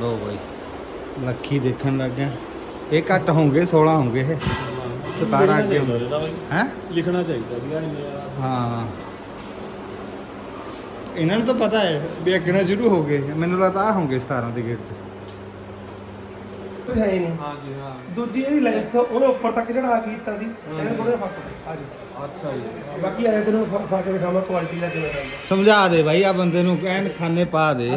ਲੋ ਬਾਈ। ਲੱਖੀ ਦੇਖਣ ਲੱਗ ਗਿਆ। ਇਹ ਘੱਟ ਹੋਣਗੇ 16 ਹੋਣਗੇ ਇਹ। 17 ਅੱਗੇ ਹੈ? ਲਿਖਣਾ ਚਾਹੀਦਾ ਵੀ ਹਾਂ। ਇਹਨਾਂ ਨੂੰ ਤਾਂ ਪਤਾ ਹੈ ਵੀ ਅੱਗਣਾ ਸ਼ੁਰੂ ਹੋ ਗਏ। ਮੈਨੂੰ ਲੱਗਦਾ ਆ ਹੋਣਗੇ 17 ਦੇ ਗੇਟ 'ਚ। ਹੈ ਹੀ ਨਹੀਂ। ਹਾਂ ਜੀ ਹਾਂ। ਦੂਜੀ ਇਹਦੀ ਲੈਂਥ ਉਹਨੇ ਉੱਪਰ ਤੱਕ ਚੜਾ ਕੇ ਕੀਤਾ ਸੀ। ਇਹਨੇ ਥੋੜਾ ਫ਼ਰਕ ਆ ਜੀ ਅੱਛਾ ਜੀ। ਬਾਕੀ ਆਏ ਤੈਨੂੰ ਖਾ ਕੇ ਦਿਖਾਵਾਂ ਕੁਆਲਿਟੀ ਦਾ ਕਿਵੇਂ ਦਾ ਸਮਝਾ ਦੇ ਬਾਈ ਆ ਬੰਦੇ ਨੂੰ ਕਹਿਣ ਖਾਨੇ ਪਾ ਦੇ।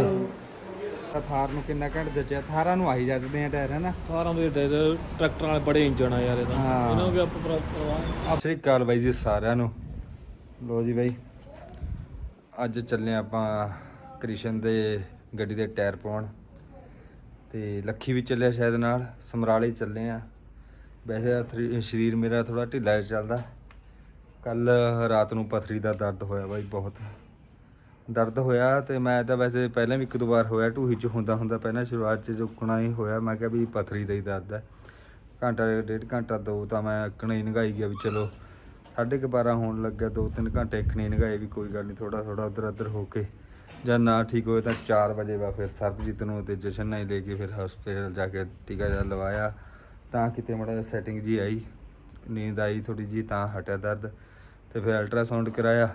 ਥਾਰ ਨੂੰ ਕਿੰਨਾ ਘੰਟ ਜਚਿਆ? ਥਾਰਾਂ ਨੂੰ ਆਹੀ ਜਾਂਦੇ ਆ ਟਾਇਰ ਹਨਾ? 18 ਦੇ ਟਾਇਰ ਟਰੈਕਟਰ ਵਾਲੇ ਬੜੇ ਇੰਜਣ ਆ ਯਾਰ ਇਹਦਾ ਹਾਂ। ਇਹਨਾਂ ਨੂੰ ਕਿ ਆਪਾਂ ਪ੍ਰਵਾਹ ਸਤਿ ਸ਼੍ਰੀ ਅਕਾਲ ਬਾਈ ਜੀ ਸਾਰਿਆਂ ਨੂੰ। ਲੋ ਜੀ ਬਾਈ ਅੱਜ ਚੱਲੇ ਆਪਾਂ ਕ੍ਰਿਸ਼ਨ ਦੇ ਗੱਡੀ ਦੇ ਟਾਇਰ ਪਾਉਣ। ਤੇ ਲੱਖੀ ਵੀ ਚੱਲਿਆ ਸ਼ਾਇਦ ਨਾਲ ਸਮਰਾਲੇ ਚੱਲੇ ਆ। ਵੈਸੇ ਆ ਥਰੀ- ਸਰੀਰ ਮੇਰਾ ਥੋੜਾ ਢਿੱਲਾ ਜਿਹਾ ਚੱਲਦਾ। ਕੱਲ ਰਾਤ ਨੂੰ ਪਥਰੀ ਦਾ ਦਰਦ ਹੋਇਆ ਬਾਈ ਬਹੁਤ। ਦਰਦ ਹੋਇਆ ਤੇ ਮੈਂ ਤਾਂ ਵੈਸੇ ਪਹਿਲਾਂ ਵੀ ਇੱਕ ਦੋ ਵਾਰ ਹੋਇਆ, ਢੂਹੀ ਚ ਹੁੰਦਾ ਹੁੰਦਾ ਪਹਿਲਾਂ ਸ਼ੁਰੂਆਤ ਚ ਜੁਕਣਾ ਹੀ ਹੋਇਆ, ਮੈਂ ਕਿਹਾ ਵੀ ਪਥਰੀ ਦਾ ਹੀ ਦਰਦ ਹੈ। ਘੰਟਾ, ਡੇਢ ਘੰਟਾ ਦੋ ਤਾਂ ਮੈਂ ਅੱਕਣਾ ਹੀ ਨਗਾਈ ਗਿਆ ਵੀ ਚਲੋ ਸਾਢੇ ਕੁ 12 ਹੋਣ ਲੱਗਾ ਦੋ ਤਿੰਨ ਘੰਟੇ ਅੱਕਣੇ ਨਗਾਏ ਵੀ ਕੋਈ ਗੱਲ ਨਹੀਂ ਥੋੜਾ ਥੋੜਾ ਉਧਰ ਉਧਰ ਹੋ ਕੇ। ਜਾਂ ਨਾ ਠੀਕ ਹੋਏ ਤਾਂ 4 ਵਜੇ ਵਾ ਫਿਰ ਸਰਬਜੀਤ ਨੂੰ ਤੇ ਜਸ਼ਨ ਨਾਲ ਲੈ ਕੇ ਫਿਰ ਹਸਪੀਟਲ ਜਾ ਕੇ ਟੀਕਾ ਜਿਹਾ ਲਵਾਇਆ। ਤਾਂ ਕਿਤੇ ਮੜਾ ਸੈਟਿੰਗ ਜੀ ਆਈ, ਨੀਂਦ ਆਈ ਥੋੜੀ ਜੀ ਤਾਂ ਹਟਿਆ ਦਰਦ। ਤੇ ਫਿਰ ਅਲਟਰਾਸਾਊਂਡ ਕਰਾਇਆ।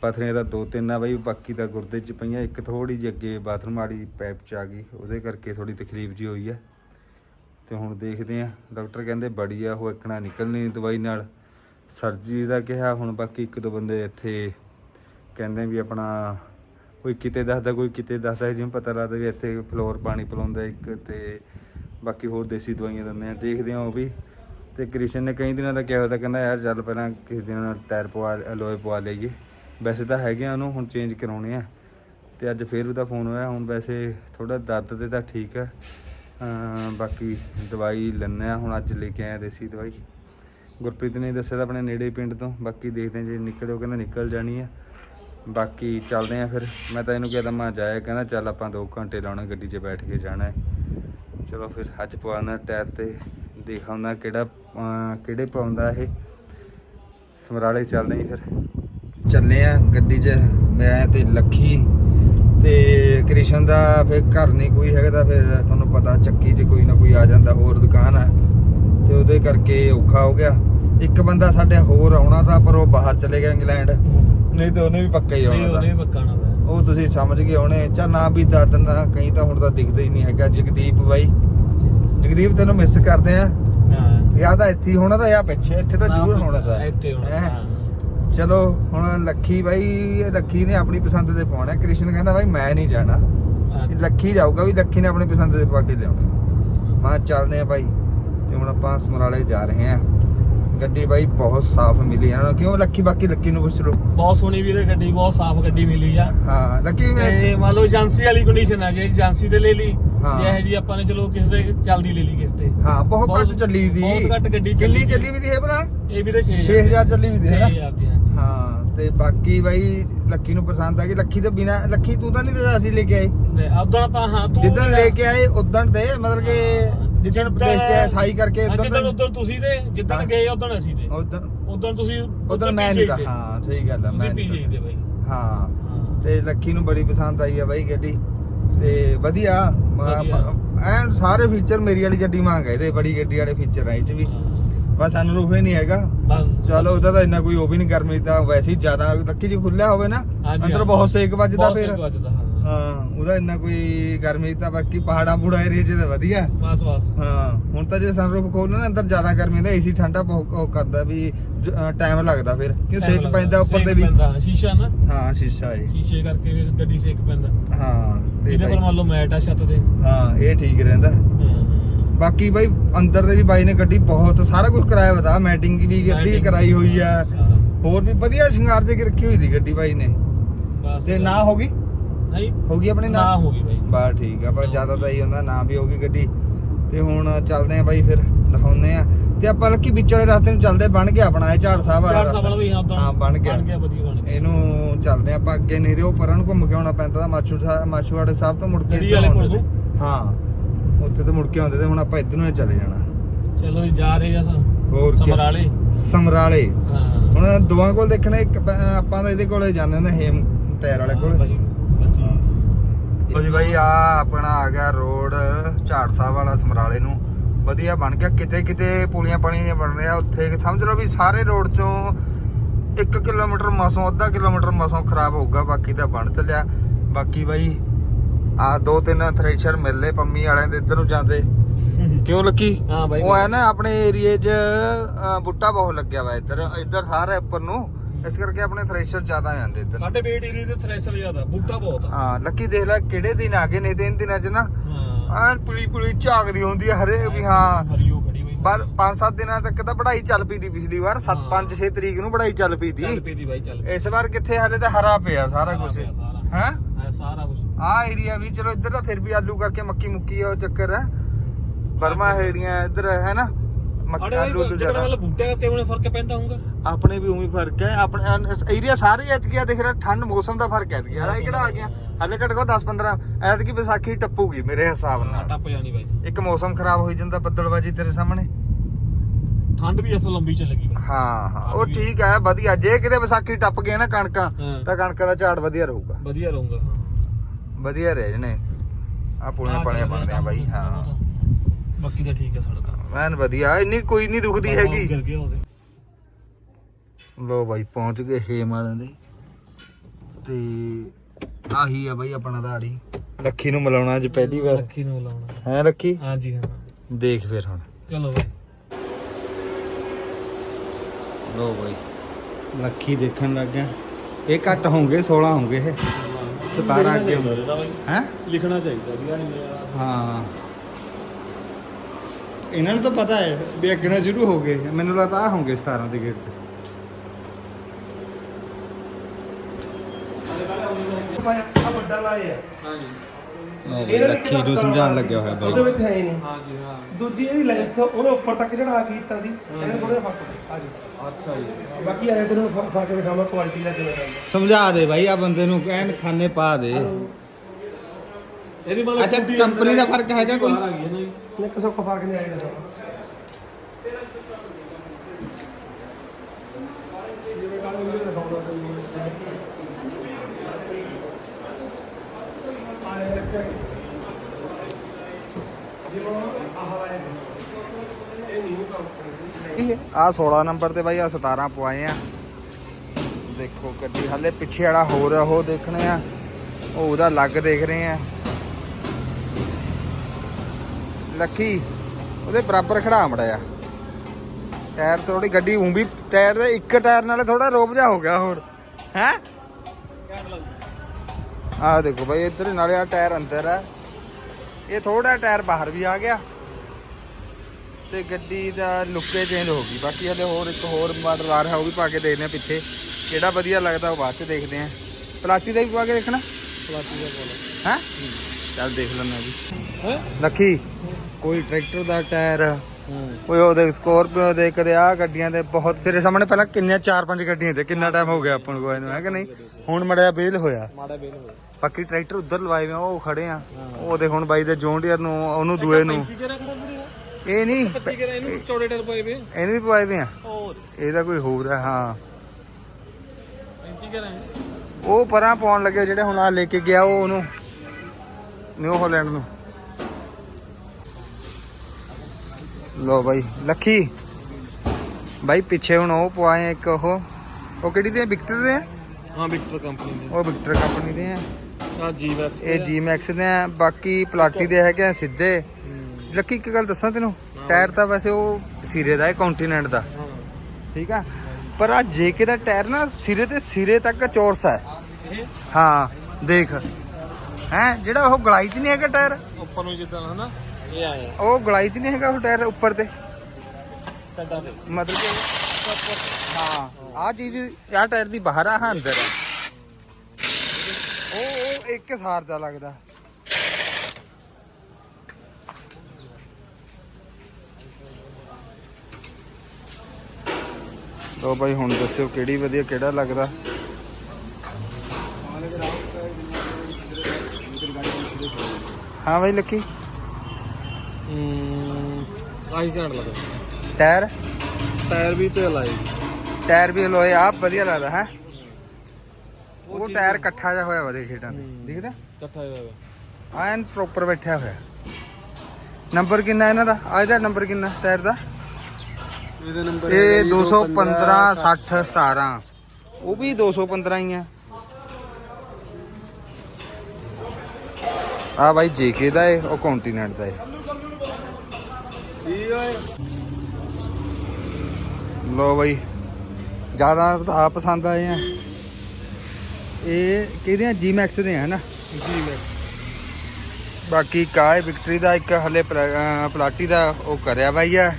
ਪਥਰੀਆਂ ਦਾ ਦੋ ਤਿੰਨ ਆ ਬਈ, ਬਾਕੀ ਤਾਂ ਗੁਰਦੇ ਚ ਪਈਆਂ, ਇੱਕ ਥੋੜੀ ਜਿਹੀ ਅੱਗੇ ਬਾਥਰੂਮ ਵਾਲੀ ਪਾਈਪ ਚ ਆ ਗਈ, ਉਹਦੇ ਕਰਕੇ ਥੋੜੀ ਤਕਲੀਫ ਜੀ ਹੋਈ ਹੈ ਤੇ ਹੁਣ ਦੇਖਦੇ ਆ, ਡਾਕਟਰ ਕਹਿੰਦੇ ਬੜੀ ਆ ਉਹ ਇੱਕਣਾ ਨਿਕਲਣੀ ਦਵਾਈ ਨਾਲ। ਸਰਜਰੀ ਦਾ ਕਿਹਾ, ਹੁਣ ਬਾਕੀ ਇੱਕ ਦੋ ਬੰਦੇ ਇੱਥੇ ਕਹਿੰਦੇ ਵੀ ਆਪਣਾ ਕੋਈ ਕਿਤੇ ਦੱਸਦਾ, ਕੋਈ ਕਿਤੇ ਦੱਸਦਾ, ਜਿਵੇਂ ਪਤਾ ਲੱਗਦਾ ਵੀ ਇੱਥੇ ਫਲੋਰ ਪਾਣੀ ਪਿਲਾਉਂਦਾ ਇੱਕ ਤੇ ਬਾਕੀ ਹੋਰ ਦੇਸੀ ਦਵਾਈਆਂ ਦਿੰਦੇ ਆ। ਦੇਖਦੇ ਆ ਉਹ ਵੀ। ਤੇ ਕ੍ਰਿਸ਼ਨ ਨੇ ਕਈ ਦਿਨਾਂ ਦਾ ਕਿਹਾ ਹੋਇਆ, ਕਹਿੰਦਾ ਯਾਰ ਚੱਲ ਪਹਿਲਾਂ ਕਿਸੇ ਦਿਨ ਟਾਇਰ ਪਵਾ, ਅਲੋਏ ਪਵਾ ਲਈਏ। ਵੈਸੇ ਤਾਂ ਹੈਗੇ ਆ ਉਹਨੂੰ, ਹੁਣ ਚੇਂਜ ਕਰਾਉਣੇ ਆ। ਤੇ ਅੱਜ ਫੇਰ ਉਹਦਾ ਫੋਨ ਹੋਇਆ, ਹੁਣ ਵੈਸੇ ਥੋੜਾ ਦਰਦ ਤੇ ਤਾਂ ਠੀਕ ਹੈ ਬਾਕੀ ਦਵਾਈ ਲੈਂਦੇ ਆ, ਹੁਣ ਅੱਜ ਲੈ ਕੇ ਆਇਆ ਦੇਸੀ ਦਵਾਈ। ਗੁਰਪ੍ਰੀਤ ਨੇ ਦੱਸਿਆ ਤਾਂ ਆਪਣੇ ਨੇੜੇ ਪਿੰਡ ਤੋਂ, ਬਾਕੀ ਦੇਖਦੇ ਆ ਜੇ ਨਿਕਲੇ ਉਹ ਕਹਿੰਦਾ ਨਿਕਲ ਜਾਣੀ ਆ। ਬਾਕੀ ਚੱਲਦੇ ਆ ਫਿਰ, ਮੈਂ ਤਾਂ ਇਹਨੂੰ ਕਿਹਾ ਮੈਂ ਜਾਇਆ, ਕਹਿੰਦਾ ਚੱਲ ਆਪਾਂ 2 ਘੰਟੇ ਲਾਉਣਾ, ਗੱਡੀ 'ਚ ਬੈਠ ਕੇ ਜਾਣਾ ਹੈ। ਚਲੋ ਫਿਰ ਅੱਜ ਪਵਾਉਣਾ ਟਾਇਰ ਤੇ ਦਿਖਾਉਂਦਾ ਕਿਹੜਾ ਕਿਹੜੇ ਪਾਉਂਦਾ ਇਹ। ਸਮਰਾਲੇ ਚੱਲਦੇ ਆ ਫਿਰ। ਚੱਲੇ ਆ ਗੱਡੀ 'ਚ ਮੈਂ ਤੇ ਲੱਖੀ ਤੇ ਕ੍ਰਿਸ਼ਨ ਦਾ ਫਿਰ ਘਰ ਨਹੀਂ ਕੋਈ ਹੈਗਾ ਤਾਂ ਫਿਰ ਤੁਹਾਨੂੰ ਪਤਾ ਚੱਕੀ 'ਚ ਕੋਈ ਨਾ ਕੋਈ ਆ ਜਾਂਦਾ ਹੋਰ ਦੁਕਾਨ ਆ। ਤੇ ਉਹਦੇ ਕਰਕੇ ਔਖਾ ਹੋ ਗਿਆ। ਇੱਕ ਬੰਦਾ ਸਾਡੇ ਹੋਰ ਆਉਣਾ ਤਾਂ ਪਰ ਉਹ ਬਾਹਰ ਚਲੇ ਗਿਆ ਇੰਗਲੈਂਡ। ਨਹੀਂ ਤੇ ਉਹਨੇ ਵੀ ਪੱਕਾ ਹੀ ਨਹੀਂ ਆਉਣਾ ਉਹਨੇ ਤਾਂ। ਪੱਕਾਣਾ ਦਾ ਉਹ ਤੁਸੀਂ ਸਮਝ ਗਏ ਹੋਣੇ। ਚੱਲ ਨਾ ਵੀ ਦੱਸ ਦਿੰਦਾ ਕਈ ਤਾਂ ਹੁਣ ਤਾਂ ਦਿਖਦਾ ਹੀ ਨਹੀਂ ਹੈਗਾ। ਜਗਦੀਪ ਬਾਈ। ਜਗਦੀਪ ਤੈਨੂੰ ਮਿਸ ਕਰਦੇ ਆ। ਹਾਂ। ਜਾਂ ਤਾਂ ਇੱਥੇ ਹੋਣਾ ਤਾਂ ਜਾਂ ਪਿੱਛੇ। ਇੱਥੇ ਤਾਂ ਜ਼ਰੂਰ ਹੋਣਾ ਤਾਂ। ਇੱਥੇ ਹੋਣਾ ਚਲੋ ਹੁਣ ਲੱਖੀ ਬਾਈ ਲੱਖੀ ਨੇ ਆਪਣੀ ਪਸੰਦ ਦੇ ਪਾਉਣਾ। ਕ੍ਰਿਸ਼ਨ ਕਹਿੰਦਾ ਬਾਈ ਮੈਂ ਨਹੀਂ ਜਾਣਾ। ਲੱਖੀ ਜਾਊਗਾ ਵੀ ਲੱਖੀ ਨੇ ਆਪਣੀ ਪਸੰਦ ਦੇ ਪਾ ਕੇ ਲਿਆਉਣਾ। ਮੈਂ ਚੱਲਦੇ ਆ ਬਾਈ। ਤੇ ਹੁਣ ਆਪਾਂ ਸਮਰਾਲੇ ਜਾ ਰਹੇ ਆ ਗੱਡੀ ਬਾਈ ਬਹੁਤ ਸਾਫ਼ ਮਿਲੀ ਨੂੰ ਕਿਉਂ ਲੱਖੀ ਬਾਕੀ ਲੱਕੀ ਨੂੰ ਪੁੱਛ ਲਓ। ਬਹੁਤ ਸੋਹਣੀ ਵੀਰੇ ਗੱਡੀ ਬਹੁਤ ਸਾਫ਼ ਗੱਡੀ ਮਿਲੀ ਆ। ਹਾਂ ਲੱਕੀ ਮੈਂ ਤੇ ਮੰਨ ਲਓ ਏਜੰਸੀ ਵਾਲੀ ਕੰਡੀਸ਼ਨ ਆ ਜੇ ਏਜੰਸੀ ਤੇ ਲੈ ਲਈ ਹਾਂ। ਜੇ ਇਹ ਜੀ ਆਪਾਂ ਨੇ ਚਲੋ ਕਿਸੇ ਦੇ ਚੱਲਦੀ ਲੈ ਲਈ ਕਿਸੇ ਤੇ। ਹਾਂ ਬਹੁਤ ਘੱਟ ਚੱਲੀ ਦੀ। ਬਹੁਤ ਘੱਟ ਗੱਡੀ ਚੱਲੀ ਚੱਲੀ ਵੀ ਦੀ ਹੈ ਭਰਾ? ਇਹ ਵੀਰੇ 6000 6000 ਚੱਲੀ ਵੀ ਦੀ ਹੈ ਨਾ? 6000 ਦੀ ਹਾਂਜੀ। ਹਾਂ ਤੇ ਬਾਕੀ ਬਾਈ ਲੱਕੀ ਨੂੰ ਪਸੰਦ ਆ ਗਈ ਲੱਕੀ ਤੋਂ ਬਿਨਾ ਲੱਕੀ ਤੂੰ ਤਾਂ ਨਹੀਂ ਤੇ ਅਸੀਂ ਲੈ ਕੇ ਆਏ? ਤੇ ਉਦੋਂ ਆਪਾਂ ਹਾਂ ਤੂੰ ਜਿੱਦਣ ਲੈ ਕੇ ਆਏ ਉਦੋਂ ਤੇ ਮਤਲਬ ਕਿ ਜਿੱਦਣ ਦੇਖ ਕੇ ਆਏ, ਸਾਈ ਕਰਕੇ ਜਿੱਦਣ ਉਦੋਂ ਉਦੋਂ ਤੁਸੀਂ ਤੇ ਜਿੱਦਣ। ਗਏ ਉਦੋਂ ਅਸੀਂ ਤੇ। ਉਦੋਂ ਉਦੋਂ ਤੁਸੀਂ ਉਦੋਂ ਮੈਂ ਨਹੀਂ ਤਾਂ। ਹਾਂ ਸਹੀ ਗੱਲ ਆ ਮੈਂ ਪੀਜੀ ਤੇ ਬਾਈ। ਹਾਂ। ਤੇ ਲੱਕੀ ਨੂੰ ਬੜੀ ਪਸੰਦ ਆਈ ਆ ਬਾਈ ਗੱਡੀ। ਤੇ ਵਧੀਆ। ਐਨ ਸਾਰੇ ਫੀਚਰ ਮੇਰੀ ਵਾਲੀ ਗੱਡੀ ਮੰਗ ਗਏ ਤੇ ਬੜੀ ਗੱਡੀ ਵਾਲੇ ਫੀਚਰ ਆ ਇਹ ਚ ਵੀ। ਬਸ ਸਾਨੂੰ ਰੂਫੇ ਨਹੀਂ ਹੈਗਾ। ਚਲੋ ਉਹਦਾ ਤਾਂ ਇੰਨਾ ਕੋਈ ਉਹ ਵੀ ਨਹੀਂ ਗਰਮੀ ਤਾਂ ਵੈਸੇ ਹੀ ਜ਼ਿਆਦਾ ਲੱਕੀ ਜੀ ਖੁੱਲਿਆ ਹੋਵੇ ਨਾ ਅੰਦਰ। ਬਹੁਤ ਸੇਕ ਵੱਜਦਾ ਬਹੁਤ ਫਿਰ। ਹਾਂ ਉਹਦਾ ਇੰਨਾ ਕੋਈ ਗਰਮੀ ਤਾਂ ਬਾਕੀ ਪਹਾੜਾਂ ਪੂੜਾ ਏਰੀਆ 'ਚ ਤਾਂ ਵਧੀਆ। ਬਸ ਬਸ। ਹਾਂ ਹੁਣ ਤਾਂ ਜੇ ਸਨਰੂਫ ਖੋਲਣਾ ਨਾ ਅੰਦਰ ਜ਼ਿਆਦਾ ਗਰਮੀ ਦਾ ਏਸੀ ਠੰਡਾ ਬਹੁਤ ਕਰਦਾ ਵੀ ਟਾਈਮ ਲੱਗਦਾ ਫਿਰ। ਕਿਉਂ ਸੇਕ ਪੈਂਦਾ ਉੱਪਰ ਤੇ ਵੀ। ਸ਼ੀਸ਼ਾ ਨਾ। ਹਾਂ ਸ਼ੀਸ਼ਾ ਏ। ਸ਼ੀਸ਼ੇ ਕਰਕੇ ਫਿਰ ਗੱਡੀ ਸੇਕ ਪੈਂਦਾ। ਹਾਂ ਤੇ ਇਹਦੇ ਪਰ ਮੰਨ ਲਓ ਮੈਟ ਆ ਛੱਤ ਤੇ। ਹਾਂ ਇਹ ਠੀਕ ਰਹਿੰਦਾ। ਹਾਂ ਬਾਕੀ ਬਾਈ ਅੰਦਰ ਦੇ ਵੀ ਬਾਈ ਨੇ ਗੱਡੀ ਬਹੁਤ ਸਾਰਾ ਕੁਝ ਕਰਾਇਆ ਬਤਾ ਮੈਟਿੰਗ ਵੀ ਅੱਧੀ ਕਰਾਈ ਹੋਈ ਆ। ਹੋਰ ਵੀ ਵਧੀਆ ਸ਼ਿੰਗਾਰ ਦੇ ਕੇ ਰੱਖੀ ਹੋਈ ਦੀ ਗੱਡੀ ਬਾਈ ਨੇ। ਤੇ ਨਾ ਹੋ ਗਈ? ਨਹੀਂ ਹੋ ਗਈ ਆਪਣੇ ਨਾ ਹੋ ਗਈ ਬਾਈ। ਬਾ ਠੀਕ ਆ ਪਰ ਜ਼ਿਆਦਾ ਤਾਂ ਹੀ ਹੁੰਦਾ ਨਾ ਵੀ ਹੋ ਗਈ ਗੱਡੀ। ਤੇ ਹੁਣ ਚੱਲਦੇ ਆ ਬਾਈ ਫਿਰ ਦਿਖਾਉਂਦੇ ਆ। ਤੇ ਆਪਾਂ ਲੱਕੀ ਵਿੱਚ ਵਾਲੇ ਰਸਤੇ ਨੂੰ ਚੱਲਦੇ ਬਣ ਗਿਆ ਆਪਣਾ ਇਹ ਝਾੜ ਸਾਹਿਬ ਵਾਲਾ ਚਾਰ ਸਾਲ ਵੀ ਹਾਂ ਬਣ ਗਿਆ। ਬਣ ਗਿਆ ਵਧੀਆ ਬਣ ਗਿਆ। ਇਹਨੂੰ ਚੱਲਦੇ ਆ ਆਪਾਂ ਅੱਗੇ ਨਹੀਂ ਤੇ ਉਹ ਪਰਾਂ ਨੂੰ ਘੁੰਮ ਕੇ ਆਉਣਾ ਪੈਂਦਾ ਤਾਂ ਮਾਛੂ ਸਾਹਿਬ ਮਾਛੂਵਾੜੇ ਸਾਹਿਬ ਤੋਂ ਮੁੜ ਕੇ ਗੱਡੀ ਇੱਧਰ ਵਾਲੇ ਕੋਲ ਆਉਂਦੇ ਤੇ। ਹਾਂ ਉੱਥੇ ਤੋਂ ਮੁੜ ਕੇ ਆਉਂਦੇ ਤੇ ਹੁਣ ਆਪਾਂ ਇੱਧਰ ਨੂੰ ਹੀ ਚਲੇ ਜਾਣਾ। ਚਲੋ ਜੀ ਜਾ ਰਹੇ ਜਸ ਹੋਰ ਕੀ? ਸਮਰਾਲੇ। ਸਮਰਾਲੇ। ਹਾਂ। ਹੁਣ ਦੋਵਾਂ ਕੋਲ ਦੇਖਣਾ ਇੱਕ ਪ- ਆਪਾਂ ਤਾਂ ਇਹਦੇ ਕੋਲੇ ਜਾਂਦੇ ਹੁੰਦੇ ਹੇਮ ਟਾਇਰ ਵਾਲੇ ਕੋਲ। ਲੋ ਜੀ ਬਾਈ ਆ ਆਪਣਾ ਆ ਗਿਆ ਰੋਡ ਝਾੜ ਸਾਹਿਬ ਵਾਲਾ ਸਮਰਾਲੇ ਨੂੰ। ਵਧੀਆ ਬਣ ਗਿਆ। ਕਿਤੇ ਕਿਤੇ ਪੁਲੀਆਂ ਪਾਲੀਆਂ ਬਣ ਰਿਹਾ ਉੱਥੇ। ਸਮਝ ਲਓ ਵੀ ਸਾਰੇ ਰੋਡ ਚੋਂ 1 ਕਿਲੋਮੀਟਰ ਮਸੋਂ ਅੱਧਾ ਕਿਲੋਮੀਟਰ ਮਸੋਂ ਖਰਾਬ ਹੋਊਗਾ ਬਾਕੀ ਤਾਂ ਬਣ ਚੱਲਿਆ ਬਾਕੀ ਬਾਈ ਆ ਦੋ ਤਿੰਨ ਥ੍ਰੈਸ਼ਰ ਮਿਲਲੇ ਪੰਮੀ ਵਾਲਿਆਂ ਦੇ ਇੱਧਰ ਨੂੰ ਜਾਂਦੇ। ਕਿਉਂ ਲੱਕੀ? ਹਾਂ ਬਾਈ ਉਹ ਹੈ ਨਾ ਆਪਣੇ ਏਰੀਏ 'ਚ ਬੂਟਾ ਬਹੁਤ ਲੱਗਿਆ ਵਾ ਇੱਧਰ। ਇੱਧਰ ਸਾਰੇ ਉੱਪਰ ਨੂੰ ਇਸ ਕਰਕੇ ਆਪਣੇ ਥ੍ਰੈਸ਼ਰ ਜ਼ਿਆਦਾ ਜਾਂਦੇ ਇੱਧਰ। ਸਾਡੇ ਵੇਟ ਏਰੀਆ ਦੇ ਥ੍ਰੈਸ਼ਰ ਜ਼ਿਆਦਾ ਬੂਟਾ ਬਹੁਤ ਆ। ਹਾਂ ਲੱਕੀ ਦੇਖ ਲੈ ਕਿਹੜੇ ਦਿਨ ਆ ਗਏ ਨੇ ਤਿੰਨ ਦਿਨਾਂ 'ਚ ਨਾ। ਹਾਂ। ਪੁਲੀ ਪੁਲੀ ਝਾਕਦੀ ਹੁੰਦੀ ਹੈ ਹਰੇ ਵੀ ਹਾਂ। ਹਰੀਓ ਖੜੀ ਬਈ ਪਰ 5-7 ਦਿਨਾਂ ਤੱਕ ਤਾਂ ਪੜ੍ਹਾਈ ਚੱਲ ਪਈ ਦੀ ਪਿਛਲੀ ਵਾਰ 7 ਹਾਂ। 5-6 ਤਰੀਕ ਨੂੰ ਪੜ੍ਹਾਈ ਚੱਲ ਪਈ ਚੱਲ ਦੀ ਪਈ ਦੀ ਬਾਈ ਚੱਲ। ਇਸ ਵਾਰ ਕਿੱਥੇ ਹਲੇ ਤਾਂ ਹਰਾ ਪਿਆ ਸਾਰਾ ਕੁਝ ਹਾਂ? ਹਾਂ ਸਾਰਾ ਕੁਝ ਆ ਏਰੀਆ ਵੀ ਚਲੋ ਇੱਧਰ ਤਾਂ ਫਿਰ ਵੀ ਆਲੂ ਕਰਕੇ ਮੱਕੀ ਮੁੱਕੀ ਆ ਉਹ ਚੱਕਰ ਹੈ। ਬਰਮਾ ਹੇੜੀਆਂ ਇੱਧਰ ਹੈ ਨਾ? ਮੱਕੀ ਜ਼ਿਆਦਾ। ਮਤਲਬ ਬੂਟੇ ਤੇ ਉਹਨੇ ਫ਼ਰਕ ਪੈਂਦਾ ਹੋਊਗਾ। ਆਪਣੇ ਵੀ ਉਵੇਂ ਫ਼ਰਕ ਹੈ। ਆਪਣੇ ਏਰੀਆ ਸਾਰੇ ਐਤਕੀ ਆ ਦੇਖ ਰਿਹਾ ਠੰਡ ਮੌਸਮ ਦਾ ਫ਼ਰਕ ਹੈ ਐਤਕੀ। ਆ ਕਿਹੜਾ ਆ ਗਿਆ? ਹਲੇ ਘੱਟ ਕੋ 10 15 ਐਤਕੀ ਵਿਸਾਖੀ ਟੱਪੂਗੀ ਮੇਰੇ ਹਿਸਾਬ ਨਾਲ। ਟੱਪ ਜਾਣੀ ਬਾਈ। ਇੱਕ ਮੌਸਮ ਖਰਾਬ ਹੋਈ ਜਾਂਦਾ ਬੱਦਲਬਾਜੀ ਤੇਰੇ ਸਾਹਮਣੇ। ਠੰਡ ਵੀ ਇਸ ਲੰਬੀ ਚੱਲੇਗੀ ਹਾਂ ਹਾਂ ਉਹ ਠੀਕ ਹੈ ਵਧੀਆ। ਜੇ ਕਿਤੇ ਵਿਸਾਖੀ ਟੱਪ ਗਏ ਨਾ ਕਣਕਾਂ। ਤਾਂ ਕਣਕਾਂ ਦਾ ਝਾੜ ਵਧੀਆ ਰਹੂਗਾ। ਵਧੀਆ ਰਹੂਗਾ ਹਾਂ। ਵਧੀਆ ਰਹਿ ਜਣੇ ਆ ਪੁਲੀਆਂ ਪਾਲੀਆਂ ਬਣਦੇ ਆ ਬਾਈ ਹਾਂ। ਬਾਕੀ ਤਾਂ ਠੀਕ ਹੈ ਸੜਕ। ਐਨ ਵਧੀਆ ਇੰਨੀ ਕੋਈ ਨਹੀਂ ਦੁਖਦੀ ਹੈਗੀ। ਗਿਰ ਗਏ ਉਹਦੇ। ਲੋ ਬਾਈ ਪਹੁੰਚ ਗਏ ਹੇਮ ਵਾਲਿਆਂ ਦੇ। ਤੇ ਆਹੀ ਆ ਬਾਈ ਆਪਣਾ ਦਾੜੀ। ਲੱਖੀ ਨੂੰ ਮਿਲਾਉਣਾ ਅੱਜ ਪਹਿਲੀ ਵਾਰ। ਰੱਖੀ ਨੂੰ ਲਾਉਣਾ ਹੈ ਲੱਖੀ? ਹਾਂਜੀ ਹਾਂ। ਦੇਖ ਫਿਰ ਹੁਣ। ਚਲੋ ਬਾਈ। ਲੋ ਬਾਈ ਲੱਖੀ ਦੇਖਣ ਲੱਗ ਗਿਆ। ਇਹ ਘੱਟ ਹੋਣਗੇ 16 ਹੋਣਗੇ ਇਹ। 17 ਅੱਗੇ ਹੋਣਗੇ। ਹੈ? ਲਿਖਣਾ ਚਾਹੀਦਾ ਵੀ ਆ ਨਹੀਂ ਹਾਂ। ਇਹਨਾਂ ਨੂੰ ਤਾਂ ਪਤਾ ਹੈ ਵੀ ਅੱਗਣਾ ਸ਼ੁਰੂ ਹੋ ਗਏ ਮੈਨੂੰ ਲੱਗਦਾ ਆ ਹੋਣਗੇ 17 ਦੇ ਗੇਟ 'ਚ। ਆ ਵੱਡਾ ਲਾਏ ਆ ਹਾਂਜੀ ਲੱਖੀ ਨੂੰ ਸਮਝਾਉਣ ਲੱਗਿਆ ਹੋਇਆ ਉਹਦੇ ਬਾਈ ਵਿੱਚ ਹੈ ਹੀ ਨਹੀਂ। ਹਾਂਜੀ ਹਾਂ। ਦੂਜੀ ਇਹਦੀ ਲੈਂਥ ਉਹਨੇ ਉੱਪਰ ਤੱਕ ਚੜਾ ਕੀਤਾ ਸੀ। ਇਹਨੇ ਥੋੜਾ। ਆ ਜਾਓ। ਅੱਛਾ ਜੀ। ਬਾਕੀ ਆਏ ਤੈਨੂੰ ਖਾ ਖਾ ਕੇ ਦਿਖਾਵਾਂ ਕੁਆਲਿਟੀ ਦਾ ਕਿਵੇਂ ਦਾ ਸਮਝਾ ਦੇ ਬਾਈ ਆ ਬੰਦੇ ਨੂੰ ਕਹਿਣ ਖਾਨੇ ਪਾ ਦੇ। ਇਹਦੀ ਮਤਲਬ ਅੱਛਾ ਕੰਪਨੀ ਦਾ ਫ਼ਰਕ ਹੈਗਾ ਕੋਈ? ਬਾਹਰ ਆ ਗਈ ਹੈ ਨਾ ਜੀ। ਆਹ ਵਾਲਾ ਆ 16 ਨੰਬਰ ਤੇ ਬਾਈ, ਆ 17 ਪਵਾਏ ਆ। ਦੇਖੋ ਗੱਡੀ, ਹਾਲੇ ਪਿੱਛੇ ਵਾਲਾ ਹੋਰ ਆ, ਉਹ ਦੇਖਣੇ ਆ। ਉਹ ਉਹਦਾ ਲੱਗ ਦੇਖ ਰਹੇ ਆ। ਲੱਕੀ ਉਹਦੇ ਬਰਾਬਰ ਖੜਾ ਮੜਿਆ ਟਾਇਰ ਥੋੜੀ ਗੱਡੀ ਉਂ ਵੀ ਟਾਇਰ ਦੇ ਇੱਕ ਟਾਇਰ ਨਾਲ ਥੋੜਾ ਰੋਬ ਜਾ ਹੋ ਗਿਆ ਹੋਰ। ਹੈ? ਆ ਦੇਖੋ ਬਾਈ ਇੱਧਰ ਨਾਲੇ ਆ ਟਾਇਰ ਅੰਦਰ ਆ। ਇਹ ਥੋੜਾ ਟਾਇਰ ਬਾਹਰ ਵੀ ਆ ਗਿਆ। ਤੇ ਗੱਡੀ ਦਾ ਲੁੱਕੇ ਚੇਂਜ ਹੋ ਗਈ। ਬਾਕੀ ਹਲੇ ਹੋਰ ਇੱਕ ਹੋਰ ਮਾਡਲ ਆ ਰਿਹਾ ਉਹ ਵੀ ਪਾ ਕੇ ਦੇਖਦੇ ਆ ਪਿੱਛੇ। ਕਿਹੜਾ ਵਧੀਆ ਲੱਗਦਾ ਉਹ ਬਾਅਦ ਚ ਦੇਖਦੇ ਆ ਪਲਾਸਟਿਕ ਦਾ ਵੀ ਪਾ ਕੇ ਦੇਖਣਾ? ਪਲਾਸਟਿਕ ਦਾ ਕੋਲ ਹੈ? ਚੱਲ ਦੇਖ ਲੈਣਾ ਜੀ। ਲੱਖੀ। ਕੋਈ ਟਰੈਕਟਰ ਦਾ ਟਾਇਰ ਕੋਈ ਉਹਦੇ ਸਕੋਰਪੀਓ ਦੇ ਕਦੇ ਆ ਗੱਡੀਆਂ ਦੇ ਬਹੁਤ ਤੇਰੇ ਸਾਹਮਣੇ ਪਹਿਲਾਂ ਕਿੰਨੀਆਂ ਚਾਰ ਪੰਜ ਗੱਡੀਆਂ ਤੇ ਕਿੰਨਾ ਟਾਈਮ ਹੋ ਗਿਆ ਆਪਾਂ ਨੂੰ ਕੋਈ ਨੂੰ ਹੈ ਕਿ ਨਹੀਂ? ਹੁਣ ਮੜਿਆ ਬੇਲ ਹੋਇਆ। ਮਾੜਾ ਬੇਲ ਹੋਇਆ। ਬਾਕੀ ਟਰੈਕਟਰ ਉੱਧਰ ਲਵਾਏ ਆ ਉਹ ਖੜੇ ਆ। ਉਹਦੇ ਹੁਣ ਬਾਈ ਦੇ ਜੌਂਡੀਅਰ ਨੂੰ ਉਹਨੂੰ ਦੂਏ ਨੂੰ। ਇਹ ਨਹੀਂ। ਇਹਨੂੰ ਚੌੜੇ ਟਰ ਪਾਏ ਵੇ ਇਹਨੂੰ ਵੀ ਪਵਾਏ ਵੇ ਆ। ਇਹਦਾ ਕੋਈ ਹੋਰ ਹੈ। ਹਾਂ 35 ਕਰਾ ਉਹ ਪਰਾਂ ਪਾਉਣ ਲੱਗੇ ਜਿਹੜੇ ਹੁਣ ਆ ਲੈ ਕੇ ਗਿਆ ਉਹ ਉਹਨੂੰ ਨਿਊ ਹਾਲੈਂਡ ਨੂੰ। ਲੋ ਬਾਈ ਲੱਖੀ। ਬਾਈ ਪਿੱਛੇ ਹੁਣ ਉਹ ਪਵਾਏ ਇੱਕ ਉਹ। ਉਹ ਕਿਹੜੀ ਦੇ? ਵਿਕਟਰ ਦੇ ਆ? ਹਾਂ ਵਿਕਟਰ ਕੰਪਨੀ ਦੇ। ਉਹ ਵਿਕਟਰ ਕੰਪਨੀ ਦੇ ਆ। ਆ ਜੀ ਵੈਕਸ ਇਹ ਜੀ ਮੈਕਸ ਦੇ ਆ। ਬਾਕੀ ਪਲਾਟੀ ਦੇ ਹੈਗੇ ਆ ਸਿੱਧੇ। ਲੱਕੀ ਇੱਕ ਗੱਲ ਦੱਸਾਂ ਤੈਨੂੰ। ਟਾਇਰ ਤਾਂ ਵੈਸੇ ਉਹ ਸਿਰੇ ਦਾ ਹੈ ਕੰਟੀਨੈਂਟ ਦਾ। ਠੀਕ ਆ? ਪਰ ਆ ਜੇਕੇ ਦਾ ਟਾਇਰ ਨਾ ਸਿਰੇ ਤੇ ਸਿਰੇ ਤੱਕ ਚੌਰਸ ਹੈ ਹਾਂ ਦੇਖ। ਹੈ? ਜਿਹੜਾ ਉਹ ਗਲਾਈ ਚ ਨਹੀਂ ਹੈਗਾ ਟਾਇਰ? ਉੱਪਰ ਨੂੰ ਜਿੱਦਾਂ ਹਨਾ? ਇਹ ਉਹ ਗਲਾਈ ਚ ਨਹੀਂ ਹੈਗਾ ਉਹ ਟਾਇਰ ਉੱਪਰ ਤੇ? ਸੱਡਾ ਤੇ। ਮਤਲਬ ਕਿ ਹਾਂ ਆ ਚੀਜ਼ ਆ ਟਾਇਰ ਦੀ ਬਾਹਰ ਆ ਹਾਂ ਅੰਦਰ ਆ। ਉਹ ਉਹ ਇੱਕ ਸਾਰ ਦਾ ਲੱਗਦਾ। ਲੋ ਬਾਈ ਹੁਣ ਦੱਸਿਓ ਕਿਹੜੀ ਵਧੀਆ ਕਿਹੜਾ ਲੱਗਦਾ? ਹਾਂ ਬਾਈ ਲੱਕੀ। ਆਈ ਘੰਟ ਲੱਗਾ ਟਾਇਰ? ਟਾਇਰ ਵੀ ਤੇ ਲਾਏ। ਟਾਇਰ ਵੀ ਲੋਏ ਆ ਵਧੀਆ ਲੱਗਦਾ ਹੈ? ਉਹ ਟਾਇਰ ਇਕੱਠਾ ਜਿਹਾ ਹੋਇਆ ਵਾ ਦੇਖ ਖੇਡਾਂ। ਦਿਖਦਾ? ਇਕੱਠਾ ਹੋਇਆ। ਹੋਇਆ ਐਨ ਪ੍ਰੋਪਰ ਬੈਠਿਆ ਹੋਇਆ। ਨੰਬਰ ਕਿੰਨਾ ਇਹਨਾਂ ਦਾ? ਆ ਇਹਦਾ ਨੰਬਰ ਕਿੰਨਾ ਟਾਇਰ ਦਾ? ਇਹਦਾ ਨੰਬਰ ਇਹ 215 60 17 ਉਹ ਵੀ 215 ਹੀ ਆ। ਆ ਬਾਈ ਜੇਕੇ ਦਾ ਏ ਉਹ ਕੰਟੀਨੈਂਟ ਦਾ ਏ। ਓਏ ਲੋ ਬਾਈ ਜ਼ਿਆਦਾ ਤਾਂ ਪਸੰਦ ਆਏ ਆ। ਇਹ ਕਿਹਦੇ ਆ ਜੀ ਮੈਕਸ ਦੇ ਆ ਹਨਾ ਜੀ ਮੈਂ ਬਾਕੀ ਕਾਏ ਵਿਕਟਰੀ ਦਾ ਇੱਕ ਹਲੇ ਪਲਾਟੀ ਦਾ ਉਹ ਕਰਿਆ ਬਾਈ ਆ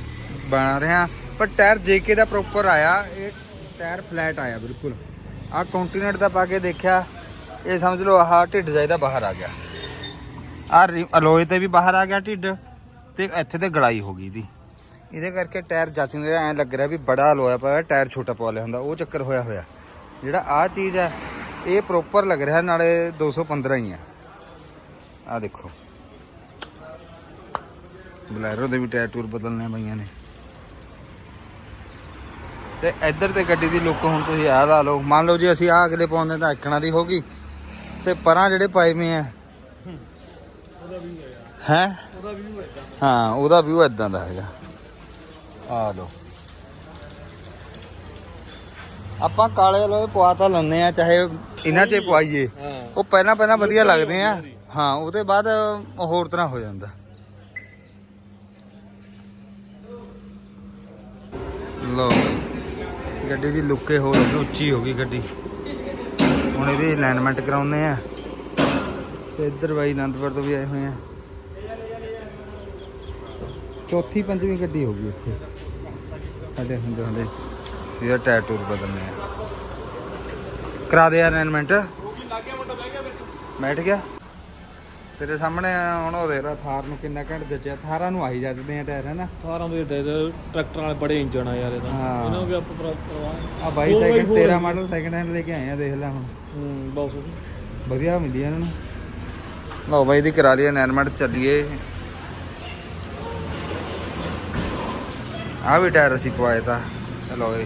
ਬਣਾ ਰਿਹਾ। ਪਰ ਟਾਇਰ ਜੇਕੇ ਦਾ ਪ੍ਰੋਪਰ ਆਇਆ ਇਹ ਟਾਇਰ ਫਲੈਟ ਆਇਆ ਬਿਲਕੁਲ। ਆ ਕੰਟੀਨੈਂਟ ਦਾ ਪਾ ਕੇ ਦੇਖਿਆ ਇਹ ਸਮਝ ਲਓ ਆਹ ਢਿੱਡ ਜਾਇਦਾ ਬਾਹਰ ਆ ਗਿਆ। ਆ ਅਲੋਏ ਤੇ ਵੀ ਬਾਹਰ ਆ ਗਿਆ ਢਿੱਡ। ਤੇ ਇੱਥੇ ਤੇ ਗੜਾਈ ਹੋ ਗਈ ਦੀ। ਇਹਦੇ ਕਰਕੇ ਟਾਇਰ ਜੱਚ ਨਹੀਂ ਰਿਹਾ ਐ ਲੱਗ ਰਿਹਾ ਵੀ ਬੜਾ ਅਲੋਇਆ ਪਿਆ ਟਾਇਰ ਛੋਟਾ ਪਵਾ ਲਿਆ ਹੁੰਦਾ, ਉਹ ਚੱਕਰ ਹੋਇਆ ਹੋਇਆ। ਜਿਹੜਾ ਆ ਚੀਜ਼ ਹੈ ਇਹ ਪ੍ਰੋਪਰ ਲੱਗ ਰਿਹਾ ਨਾਲੇ 215 ਹੀ ਆ। ਆ ਦੇਖੋ। ਬਲੈਰੋ ਦੇ ਵੀ ਟਾਇਰ ਟੂਰ ਬਦਲਨੇ ਆ ਨੇ। ਤੇ ਇੱਧਰ ਤੇ ਗੱਡੀ ਦੀ ਲੁੱਕ ਹੁਣ ਤੁਸੀਂ ਆਹ ਲਾ ਲਓ। ਮੰਨ ਲਓ ਜੀ ਅਸੀਂ ਆਹ ਅਗਲੇ ਪਾਉਂਦੇ ਤਾਂ ਇੱਕਣਾ ਦੀ ਹੋਗੀ ਤੇ ਪਰਾਂ ਜਿਹੜੇ ਪਾਏ ਮੇ ਆ ਹੈ? ਉਹਦਾ ਵੀ ਹੈ ਹਾਂ ਉਹਦਾ ਵਿਊ ਇਦਾਂ ਦਾ ਹੈਗਾ। ਆ ਲਓ। ਆਪਾਂ ਕਾਲੇ ਲੋਏ ਪਵਾ ਤਾਂ ਲੈਂਦੇ ਆ ਚਾਹੇ ਇਹਨਾਂ 'ਚ ਹੀ ਪਵਾਈਏ। ਉਹ ਪਹਿਲਾਂ ਪਹਿਲਾਂ ਵਧੀਆ ਲੱਗਦੇ ਆ। ਹਾਂ, ਉਹਦੇ ਬਾਅਦ ਹੋਰ ਤਰ੍ਹਾਂ ਹੋ ਜਾਂਦਾ। ਲੋ ਗੱਡੀ ਦੀ ਲੁੱਕੇ ਹੋਰ ਉੱਚੀ ਹੋ ਗਈ ਗੱਡੀ। ਹੁਣ ਇਹਦੀ ਅਲਾਈਨਮੈਂਟ ਕਰਾਉਂਦੇ ਆ ਤੇ ਇੱਧਰ ਬਾਈ ਅਨੰਦਪੁਰ ਤੋਂ ਵੀ ਆਏ ਹੋਏ ਆ। ਚੌਥੀ ਪੰਜਵੀਂ ਗੱਡੀ ਹੋ ਗਈ ਇੱਥੇ ਸਾਡੇ ਹੁੰਦੇ ਹੁੰਦੇ ਇਹਦਾ ਟਾਇਰ ਟੂਰ ਬਦਲਨੇ ਆ ਕਰਾ ਦੇ ਅਲਾਈਨਮੈਂਟ ਬੈਠ ਗਿਆ। ਤੇਰੇ ਸਾਹਮਣੇ ਹੁਣ ਉਹ ਦੇਖ ਲਾ ਥਾਰ ਨੂੰ ਕਿੰਨਾ ਘੰਟ ਜੱਜਿਆ ਥਾਰਾਂ ਨੂੰ ਆਈ ਜਾਂਦੇ ਆ ਟਾਇਰ ਹਨਾ? 18 ਦੇ ਦੇ ਦੇ, ਟਰੈਕਟਰ ਵਾਲੇ ਬੜੇ ਇੰਜਣ ਆ ਯਾਰ ਇਹਦਾ। ਹਾਂ। ਇਹਨਾਂ ਨੂੰ ਵੀ ਆਪਾਂ ਪ੍ਰੋ- ਪ੍ਰਵਾਹ ਆ ਬਾਈ ਸੈਕਿੰਡ ਹੋਰ ਤੇਰਾ ਹੈ। ਮਾਡਲ ਸੈਕਿੰਡ ਹੈਂਡ ਲੈ ਕੇ ਆਏ ਆ ਦੇਖ ਲੈ ਹੁਣ। ਹੂੰ ਬਹੁਤ ਵਧੀਆ ਮਿਲੀ ਇਹਨਾਂ ਨੂੰ। ਲਓ ਬਾਈ ਦੀ ਕਰਾ ਲਈ ਅਨਾਇਰਮੈਂਟ ਚੱਲੀਏ। ਆ ਵੀ ਟਾਇਰ ਅਸੀਂ ਪਵਾਏ ਤਾਂ। ਚਲੋ ਏ